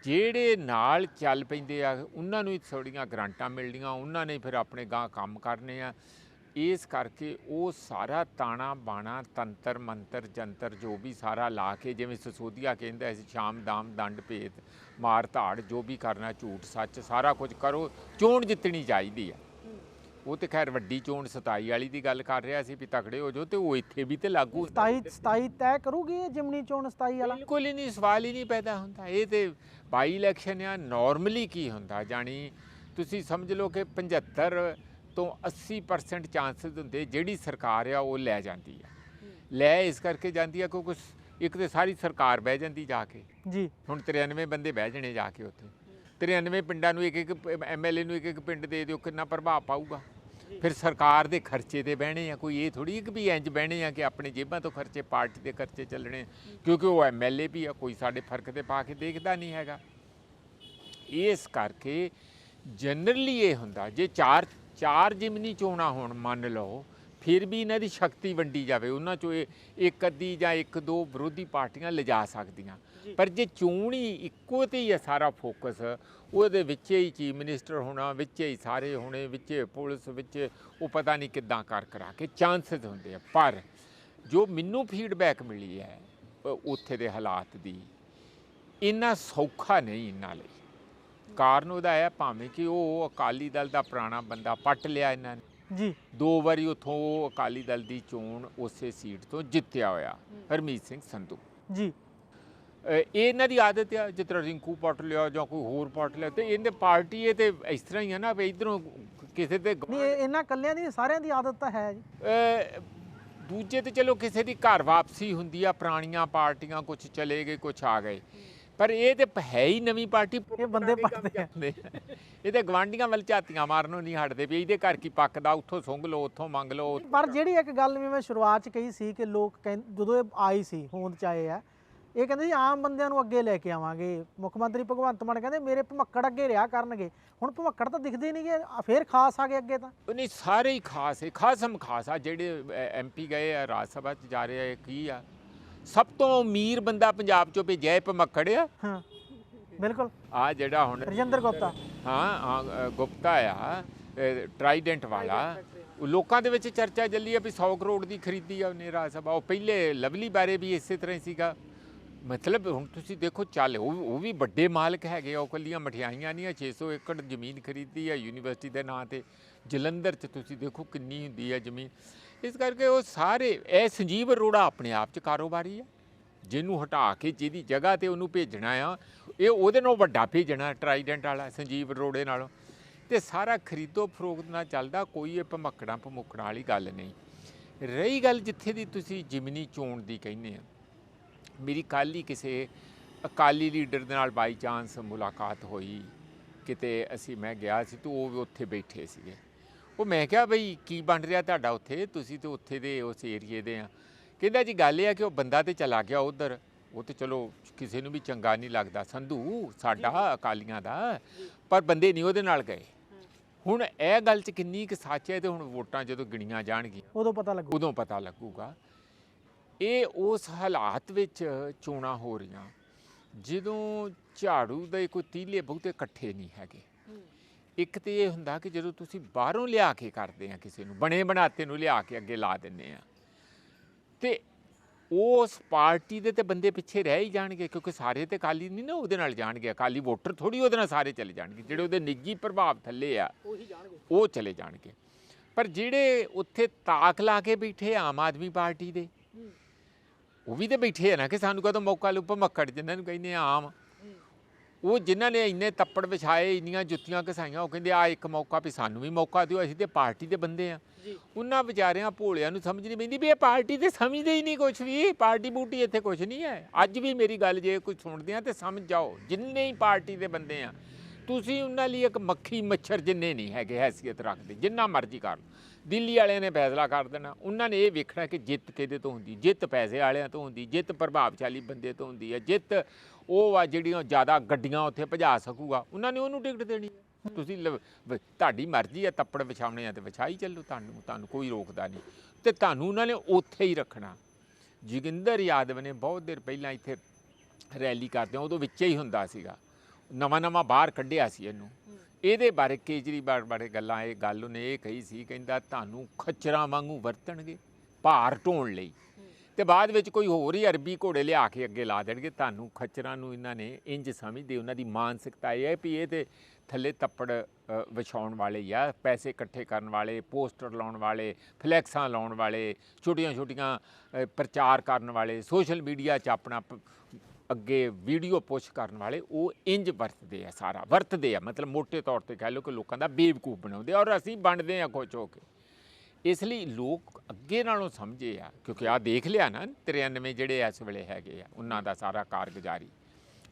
ਜਿਹੜੇ ਨਾਲ ਚੱਲ ਪੈਂਦੇ ਆ ਉਹਨਾਂ ਨੂੰ ਹੀ ਥੋੜੀਆਂ ਗਰਾਂਟਾਂ ਮਿਲਦੀਆਂ ਉਹਨਾਂ ਨੇ ਫਿਰ ਆਪਣੇ ਗਾਂ ਕੰਮ ਕਰਨੇ ਆ। ਇਸ ਕਰਕੇ ਉਹ ਸਾਰਾ ਤਾਣਾ ਬਾਣਾ ਤੰਤਰ ਮੰਤਰ ਜੰਤਰ ਜੋ ਵੀ ਸਾਰਾ ਲਾ ਕੇ ਜਿਵੇਂ ਸਸੋਦੀਆ ਕਹਿੰਦਾ ਸੀ ਸ਼ਾਮ ਦਾਮ ਦੰਡ ਭੇਦ ਮਾਰ ਧਾੜ ਜੋ ਵੀ ਕਰਨਾ ਝੂਠ ਸੱਚ ਸਾਰਾ ਕੁਝ ਕਰੋ ਚੋਣ ਜਿੱਤਣੀ ਚਾਹੀਦੀ ਆ ਉਹ ਤੇ ਖੈਰ ਵੱਡੀ ਚੋਣ 27 ਵਾਲੀ ਦੀ ਗੱਲ ਕਰ ਰਿਹਾ ਸੀ ਵੀ ਤਕੜੇ ਹੋ ਜਾਓ ਤੇ ਉਹ ਇੱਥੇ ਵੀ ਤੇ ਲਾਗੂ ਹੁੰਦਾ। 27 27 ਤੈਅ ਕਰੂਗੀ ਇਹ ਜਿਮਨੀ ਚੋਣ 27 ਵਾਲਾ? ਬਿਲਕੁਲ ਹੀ ਨਹੀਂ ਸਵਾਲ ਹੀ ਨਹੀਂ ਪੈਦਾ ਹੁੰਦਾ। ਇਹ ਤੇ ਬਾਈ ਇਲੈਕਸ਼ਨ ਆ ਨਾਰਮਲੀ ਕੀ ਹੁੰਦਾ? ਜਾਣੀ ਤੁਸੀਂ ਸਮਝ ਲਓ ਕਿ 75 ਤੋਂ 80% ਚਾਂਸਸ ਹੁੰਦੇ ਜਿਹੜੀ ਸਰਕਾਰ ਆ ਉਹ ਲੈ ਜਾਂਦੀ ਆ। ਲੈ ਇਸ ਕਰਕੇ ਜਾਂਦੀ ਆ ਕਿਉਂਕਿ ਇੱਕ ਤੇ ਸਾਰੀ ਸਰਕਾਰ ਬਹਿ ਜਾਂਦੀ ਜਾ ਕੇ। ਜੀ। ਹੁਣ 93 ਬੰਦੇ ਬਹਿ ਜਣੇ ਜਾ ਕੇ ਉੱਥੇ। 93 ਪਿੰਡਾਂ ਨੂੰ ਇੱਕ ਇੱਕ ਐਮਐਲਏ ਨੂੰ ਇੱਕ ਇੱਕ ਪਿੰਡ ਦੇ ਦਿਓ ਕਿੰਨਾ ਪ੍ਰਭਾਵ ਪਾਊਗਾ। ਫਿਰ ਸਰਕਾਰ ਦੇ ਖਰਚੇ ਤੇ ਬਹਿਣੇ ਆ ਕੋਈ ਇਹ ਥੋੜੀ ਕਿ ਵੀ ਇੰਜ ਬਹਿਣੇ ਆ ਕਿ ਆਪਣੇ ਜੇਬਾਂ ਤੋਂ ਖਰਚੇ ਪਾਰਟੀ ਦੇ ਖਰਚੇ ਚੱਲਣੇ ਕਿਉਂਕਿ ਉਹ ਐਮਐਲਏ ਵੀ ਆ ਕੋਈ ਸਾਡੇ ਫ਼ਰਕ ਤੇ ਪਾ ਕੇ ਦੇਖਦਾ ਨਹੀਂ ਹੈਗਾ। ਇਸ ਕਰਕੇ ਜਨਰਲੀ ਇਹ ਹੁੰਦਾ ਜੇ ਚਾਰ ਚਾਰ ਜਿਮਨੀ ਚੋਣਾਂ ਹੋਣ ਮੰਨ ਲਓ ਫਿਰ ਵੀ ਇਹਨਾਂ ਦੀ ਸ਼ਕਤੀ ਵੰਡੀ ਜਾਵੇ ਉਹਨਾਂ ਚੋਂ ਇਹ ਇੱਕ ਅੱਧੀ ਜਾਂ ਇੱਕ ਦੋ ਵਿਰੋਧੀ ਪਾਰਟੀਆਂ ਲਿਜਾ ਸਕਦੀਆਂ। ਪਰ ਜੇ ਚੋਣ ਹੀ ਇੱਕੋ ਤੇ ਹੀ ਹੈ ਸਾਰਾ ਫੋਕਸ ਉਹਦੇ ਵਿੱਚ ਹੀ ਚੀਫ ਮਿਨਿਸਟਰ ਹੋਣਾ ਵਿੱਚ ਹੀ ਸਾਰੇ ਹੋਣੇ ਵਿੱਚ ਪੁਲਿਸ ਵਿੱਚ ਉਹ ਪਤਾ ਨਹੀਂ ਕਿੱਦਾਂ ਕਰ ਕਰਾ ਕੇ ਚਾਂਸਸ ਹੁੰਦੇ ਆ। ਪਰ ਜੋ ਮੈਨੂੰ ਫੀਡਬੈਕ ਮਿਲੀ ਹੈ ਉੱਥੇ ਦੇ ਹਾਲਾਤ ਦੀ ਇੰਨਾ ਸੌਖਾ ਨਹੀਂ ਇਹਨਾਂ ਲਈ। ਕਾਰਨ ਉਹਦਾ ਹੈ ਭਾਵੇਂ ਕਿ ਉਹ ਅਕਾਲੀ ਦਲ ਦਾ ਪੁਰਾਣਾ ਬੰਦਾ ਪੱਟ ਲਿਆ ਇਹਨਾਂ ਨੇ। ਜੀ। ਦੋ ਵਾਰੀ ਉਥੋਂ ਉਹ ਅਕਾਲੀ ਦਲ ਦੀ ਚੋਣ ਉਸੇ ਸੀਟ ਤੋਂ ਜਿੱਤਿਆ ਹੋਇਆ ਹਰਮੀਤ ਸਿੰਘ ਸੰਧੂ। ਜੀ। ਇਹ ਇਹਨਾਂ ਦੀ ਆਦਤ ਆ ਜਿਸ ਤਰ੍ਹਾਂ ਰਿੰਕੂ ਪੱਟ ਲਿਆ ਜਾਂ ਕੋਈ ਹੋਰ ਪੱਟ ਲਿਆ ਤੇ ਇਹਦੇ ਪਾਰਟੀ ਇਹ ਤੇ ਇਸ ਤਰ੍ਹਾਂ ਹੀ ਆ ਨਾ ਵੀ ਇਧਰੋਂ ਕਿਸੇ ਦੇ ਨਹੀਂ ਇਹ ਇਹਨਾਂ ਕੱਲਿਆਂ ਦੀ ਸਾਰਿਆਂ ਦੀ ਆਦਤ ਤਾਂ ਹੈ ਜੀ। ਦੂਜੇ ਤੇ ਚਲੋ ਕਿਸੇ ਦੀ ਘਰ ਵਾਪਸੀ ਹੁੰਦੀ ਆ ਪੁਰਾਣੀਆਂ ਪਾਰਟੀਆਂ ਕੁਝ ਚਲੇ ਗਏ ਕੁਝ ਆ ਗਏ। ਪਰ ਇਹ ਤੇ ਹੈ ਹੀ ਨਵੀਂ ਪਾਰਟੀ ਇਹ ਬੰਦੇ ਪੱਟਦੇ ਆ। ਇਹ ਤੇ ਗਵਾਂਡੀਆਂ ਵੱਲ ਝਾਤੀਆਂ ਮਾਰਨੋਂ ਨਹੀਂ ਹਟਦੇ ਵੀ ਇਹਦੇ ਘਰ ਕੀ ਪੱਕਦਾ ਉੱਥੋਂ ਸੁੰਘ ਲਓ ਉੱਥੋਂ ਮੰਗ ਲਓ। ਪਰ ਜਿਹੜੀ ਇੱਕ ਗੱਲ ਵੀ ਮੈਂ ਸ਼ੁਰੂਆਤ ਚ ਕਹੀ ਸੀ ਕਿ ਲੋਕ ਜਦੋਂ ਇਹ ਆਈ ਸੀ ਹੋਂਦ ਚ ਆਏ ਆ ਇਹ ਕਹਿੰਦੇ ਸੀ ਆਮ ਬੰਦਿਆਂ ਨੂੰ ਅੱਗੇ ਲੈ ਕੇ ਆਵਾਂਗੇ। ਮੁੱਖ ਮੰਤਰੀ ਭਗਵੰਤ ਮਾਨ ਕਹਿੰਦੇ ਮੇਰੇ ਭਮੱਕੜ ਅੱਗੇ ਰਿਹਾ ਕਰਨਗੇ। ਹੁਣ ਭਮੱਕੜ ਤਾਂ ਦਿਖਦੇ ਨਹੀਂਗੇ ਫੇਰ ਖਾਸ ਆ ਗਏ ਅੱਗੇ ਤਾਂ। ਨਹੀਂ ਸਾਰੇ ਹੀ ਖਾਸ ਹੈ ਖਾਸਮ ਖਾਸ ਆ ਜਿਹੜੇ ਐਮਪੀ ਗਏ ਆ ਰਾਜ ਸਭਾ ਚ ਜਾ ਰਹੇ ਆ ਕੀ ਆ? ਸਭ ਤੋਂ ਅਮੀਰ ਬੰਦਾ ਪੰਜਾਬ ਚੋਂ ਭੇਜਿਆ ਇਹ ਭਮੱਕੜ ਆ। ਹਾਂ ਬਿਲਕੁਲ। ਆ ਜਿਹੜਾ ਹੁਣ ਰਜਿੰਦਰ ਗੁਪਤਾ। ਹਾਂ ਹਾਂ, ਗੁਪਤਾ ਆ ਟਰਾਈਡੈਂਟ ਵਾਲਾ। ਲੋਕਾਂ ਦੇ ਵਿੱਚ ਚਰਚਾ ਚੱਲੀ ਆ ਵੀ 100 ਕਰੋੜ ਦੀ ਖਰੀਦੀ ਆ ਉਹਨੇ ਰਾਜ ਸਭਾ। ਉਹ ਪਹਿਲੇ ਲਵਲੀ ਬਾਰੇ ਵੀ ਇਸੇ ਤਰ੍ਹਾਂ ਹੀ ਸੀਗਾ। ਮਤਲਬ ਹੁਣ ਤੁਸੀਂ ਦੇਖੋ ਚੱਲ ਉਹ ਵੀ ਵੱਡੇ ਮਾਲਕ ਹੈਗੇ ਆ ਉਹ ਕੱਲੀਆਂ ਮਠਿਆਈਆਂ ਨਹੀਂ ਆ 600 ਏਕੜ ਜ਼ਮੀਨ ਖਰੀਦੀ ਆ ਯੂਨੀਵਰਸਿਟੀ ਦੇ ਨਾਂ ਤੇ। ਜਲੰਧਰ 'ਚ ਤੁਸੀਂ ਦੇਖੋ ਕਿੰਨੀ ਹੁੰਦੀ ਆ ਜ਼ਮੀਨ। ਇਸ ਕਰਕੇ ਉਹ ਸਾਰੇ, ਇਹ ਸੰਜੀਵ ਅਰੋੜਾ ਆਪਣੇ ਆਪ 'ਚ ਕਾਰੋਬਾਰੀ ਆ। ਜਿਹਨੂੰ ਹਟਾ ਕੇ ਜਿਹਦੀ ਜਗ੍ਹਾ ਤੇ ਉਹਨੂੰ ਭੇਜਣਾ ਆ, ਇਹ ਉਹਦੇ ਨਾਲੋਂ ਵੱਡਾ ਭੇਜਣਾ ਟਰਾਈਡੈਂਟ ਵਾਲਾ, ਸੰਜੀਵ ਅਰੋੜੇ ਨਾਲੋਂ। ਤੇ ਸਾਰਾ ਖਰੀਦੋ ਫਰੋਖਤ ਨਾਲ ਚੱਲਦਾ, ਕੋਈ ਇਹ ਭਮੱਕੜਾਂ ਭਮੁੱਕੜਾਂ ਵਾਲੀ ਗੱਲ ਨਹੀਂ। ਰਹੀ ਗੱਲ ਜਿੱਥੇ ਦੀ ਤੁਸੀਂ ਜਿਮਨੀ ਚੋਣ ਦੀ ਕਹਿੰਦੇ ਆ। ਮੇਰੀ ਕੱਲ੍ਹ ਹੀ ਕਿਸੇ ਅਕਾਲੀ ਲੀਡਰ ਦੇ ਨਾਲ ਬਾਈ ਚਾਂਸ ਮੁਲਾਕਾਤ ਹੋਈ। ਕਿਤੇ ਅਸੀਂ, ਮੈਂ ਗਿਆ ਸੀ ਤੇ ਉਹ ਵੀ ਉੱਥੇ ਬੈਠੇ ਸੀਗੇ। ਉਹ ਮੈਂ ਕਿਹਾ ਬਈ ਕੀ ਬਣ ਰਿਹਾ ਤੁਹਾਡਾ ਉੱਥੇ? ਤੁਸੀਂ ਤੇ ਉੱਥੇ ਦੇ ਉਸ ਏਰੀਏ ਦੇ ਆ। ਕਹਿੰਦਾ ਜੀ ਗੱਲ ਇਹ ਆ ਕਿ ਉਹ ਬੰਦਾ ਤੇ ਚਲਾ ਗਿਆ ਉਧਰ। ਉਹ ਤੇ ਚਲੋ ਕਿਸੇ ਨੂੰ ਵੀ ਚੰਗਾ ਨਹੀਂ ਲੱਗਦਾ। ਸੰਧੂ ਸਾਡਾ ਅਕਾਲੀਆਂ ਦਾ। ਪਰ ਬੰਦੇ ਨਹੀਂ ਉਹਦੇ ਨਾਲ ਗਏ। ਹੁਣ ਇਹ ਗੱਲ 'ਚ ਕਿੰਨੀ ਕੁ ਸੱਚ ਹੈ ਤੇ ਹੁਣ ਵੋਟਾਂ ਜਦੋਂ ਗਿਣੀਆਂ ਜਾਣਗੀਆਂ ਉਦੋਂ ਪਤਾ ਲੱਗੂ। ਉਦੋਂ ਪਤਾ ਲੱਗੂਗਾ। ਇਹ ਉਸ ਹਾਲਾਤ ਵਿੱਚ ਚੋਣਾਂ ਹੋ ਰਹੀਆਂ। ਜਦੋਂ ਝਾੜੂ ਦੇ ਕੋਈ ਤੀਲੇ ਬਹੁਤੇ ਇਕੱਠੇ ਨਹੀਂ ਹੈਗੇ। ਇੱਕ ਤੇ ਇਹ ਹੁੰਦਾ ਕਿ ਜਦੋਂ ਤੁਸੀਂ ਬਾਹਰੋਂ ਲਿਆ ਕੇ ਕਰਦੇ ਆ ਕਿਸੇ ਨੂੰ ਬਣੇ ਬਣਾਤੇ ਨੂੰ ਲਿਆ ਕੇ ਅੱਗੇ ਲਾ ਦਿੰਨੇ ਆ। ਤੇ ਉਸ ਪਾਰਟੀ ਦੇ ਤੇ ਬੰਦੇ ਪਿੱਛੇ ਰਹਿ ਹੀ ਜਾਣਗੇ ਕਿਉਂਕਿ ਸਾਰੇ ਤੇ ਕਾਲੀ ਨਹੀਂ ਨਾ ਉਹਦੇ ਨਾਲ ਜਾਣਗੇ। ਅਕਾਲੀ ਵੋਟਰ ਥੋੜੀ ਉਹਦੇ ਨਾਲ ਸਾਰੇ ਚਲੇ ਜਾਣਗੇ ਜਿਹੜੇ ਉਹਦੇ ਨਿੱਜੀ ਪ੍ਰਭਾਵ ਥੱਲੇ ਆ ਉਹੀ ਚਲੇ ਜਾਣਗੇ। ਪਰ ਜਿਹੜੇ ਉੱਥੇ ਤਾਕ ਲਾ ਕੇ ਬੈਠੇ ਆਮ ਆਦਮੀ ਪਾਰਟੀ ਦੇ ਉਹ ਵੀ ਤੇ ਬੈਠੇ ਆ ਨਾ ਕਿ ਸਾਨੂੰ ਕਦੋਂ ਮੌਕਾ ਲੁੱਪ ਮੱਕੜ ਜਿਨ੍ਹਾਂ ਨੂੰ ਕਹਿੰਦੇ ਆਮ। ਉਹ ਜਿਨ੍ਹਾਂ ਨੇ ਇੰਨੇ ਤੱਪੜ ਵਿਛਾਏ ਇੰਨੀਆਂ ਜੁੱਤੀਆਂ ਘਸਾਈਆਂ ਉਹ ਕਹਿੰਦੇ ਆ ਇੱਕ ਮੌਕਾ ਵੀ ਸਾਨੂੰ ਵੀ ਮੌਕਾ ਦਿਓ ਅਸੀਂ ਤੇ ਪਾਰਟੀ ਦੇ ਬੰਦੇ ਆ। ਉਹਨਾਂ ਵਿਚਾਰਿਆਂ ਭੋਲਿਆਂ ਨੂੰ ਸਮਝ ਨਹੀਂ ਪੈਂਦੀ ਵੀ ਇਹ ਪਾਰਟੀ ਤੇ ਸਮਝਦੇ ਹੀ ਨਹੀਂ ਕੁਝ ਵੀ ਪਾਰਟੀ ਬੂਟੀ ਇੱਥੇ ਕੁਝ ਨਹੀਂ ਹੈ। ਅੱਜ ਵੀ ਮੇਰੀ ਗੱਲ ਜੇ ਕੁਝ ਸੁਣਦੇ ਆ ਤੇ ਸਮਝ ਜਾਓ ਜਿੰਨੇ ਹੀ ਪਾਰਟੀ ਦੇ ਬੰਦੇ ਆ ਤੁਸੀਂ ਉਹਨਾਂ ਲਈ ਇੱਕ ਮੱਖੀ ਮੱਛਰ ਜਿੰਨੇ ਨਹੀਂ ਹੈਗੇ ਹੈਸੀਅਤ ਰੱਖਦੇ ਜਿੰਨਾ ਮਰਜ਼ੀ ਕਰ ਲਓ। ਦਿੱਲੀ ਵਾਲਿਆਂ ਨੇ ਫੈਸਲਾ ਕਰ ਦੇਣਾ। ਉਹਨਾਂ ਨੇ ਇਹ ਵੇਖਣਾ ਕਿ ਜਿੱਤ ਕਿਹਦੇ ਤੋਂ ਹੁੰਦੀ? ਜਿੱਤ ਪੈਸੇ ਵਾਲਿਆਂ ਤੋਂ ਹੁੰਦੀ? ਜਿੱਤ ਪ੍ਰਭਾਵਸ਼ਾਲੀ ਬੰਦੇ ਤੋਂ ਹੁੰਦੀ ਹੈ? ਜਿੱਤ ਉਹ ਆ ਜਿਹੜੀਆਂ ਜ਼ਿਆਦਾ ਗੱਡੀਆਂ ਉੱਥੇ ਭਜਾ ਸਕੂਗਾ, ਉਹਨਾਂ ਨੇ ਉਹਨੂੰ ਟਿਕਟ ਦੇਣੀ ਹੈ। ਤੁਸੀਂ ਲਵ- ਤੁਹਾਡੀ ਮਰਜ਼ੀ ਹੈ ਤੱਪੜ ਵਿਛਾਉਣੇ ਆ ਤੇ ਵਿਛਾਈ ਚੱਲੋ, ਤੁਹਾਨੂੰ ਤੁਹਾਨੂੰ ਕੋਈ ਰੋਕਦਾ ਨਹੀਂ। ਤੇ ਤੁਹਾਨੂੰ ਉਹਨਾਂ ਨੇ ਉੱਥੇ ਹੀ ਰੱਖਣਾ। ਜੋਗਿੰਦਰ ਯਾਦਵ ਨੇ ਬਹੁਤ ਦੇਰ ਪਹਿਲਾਂ ਇੱਥੇ ਰੈਲੀ ਕਰਦੇ ਉਦੋਂ ਵਿੱਚ ਹੀ ਹੁੰਦਾ ਸੀਗਾ। ਨਵਾਂ ਨਵਾਂ ਬਾਹਰ ਕੱਢਿਆ ਸੀ ਇਹਨੂੰ। ਇਹਦੇ ਬਾਰੇ ਕੇਜਰੀਵਾਲ ਬਾਰੇ ਗੱਲਾਂ, ਇਹ ਗੱਲ ਉਹਨੇ ਇਹ ਕਹੀ ਸੀ, ਕਹਿੰਦਾ ਤੁਹਾਨੂੰ ਖੱਚਰਾਂ ਵਾਂਗੂ ਵਰਤਣਗੇ, ਭਾਰ ਢੋਣ ਲਈ। ਤੇ ਬਾਅਦ ਵਿੱਚ ਕੋਈ ਹੋਰ ਹੀ ਅਰਬੀ ਘੋੜੇ ਲਿਆ ਕੇ ਅੱਗੇ ਲਾ ਦੇਣਗੇ। ਤੁਹਾਨੂੰ ਖੱਚਰਾਂ ਨੂੰ ਇਹਨਾਂ ਨੇ ਇੰਜ ਸਮਝਦੇ, ਉਹਨਾਂ ਦੀ ਮਾਨਸਿਕਤਾ ਇਹ ਹੈ ਵੀ ਇਹ ਤੇ ਥੱਲੇ ਤੱਪੜ ਵਿਛਾਉਣ ਵਾਲੇ ਹੀ ਆ। ਪੈਸੇ ਇਕੱਠੇ ਕਰਨ ਵਾਲੇ, ਪੋਸਟਰ ਲਾਉਣ ਵਾਲੇ, ਫਲੈਕਸਾਂ ਲਾਉਣ ਵਾਲੇ ਛੋਟੀਆਂ ਛੋਟੀਆਂ ਪ੍ਰਚਾਰ ਕਰਨ ਵਾਲੇ, ਸੋਸ਼ਲ ਮੀਡੀਆ 'ਚ ਆਪਣਾ ਪ- ਅੱਗੇ ਵੀਡੀਓ ਪੁਸ਼ ਕਰਨ ਵਾਲੇ, ਉਹ ਇੰਜ ਵਰਤਦੇ ਆ ਸਾਰਾ। ਵਰਤਦੇ ਆ, ਮਤਲਬ ਮੋٹے ਤੌਰ ਤੇ ਕਹਿ ਲਓ ਕਿ ਲੋਕਾਂ ਦਾ ਬੇਵਕੂਫ ਬਣਾਉਂਦੇ ਆ ਔਰ ਅਸੀਂ ਬਣਦੇ ਆ ਖੁਸ਼ ਹੋ ਕੇ। ਇਸ ਲਈ ਲੋਕ ਅੱਗੇ ਨਾਲੋਂ ਸਮਝੇ ਆ ਕਿਉਂਕਿ ਆ ਦੇਖ ਲਿਆ ਨਾ 93 ਜਿਹੜੇ ਇਸ ਵੇਲੇ ਹੈਗੇ ਆ ਉਹਨਾਂ ਦਾ ਸਾਰਾ ਕਾਰਗੁਜ਼ਾਰੀ।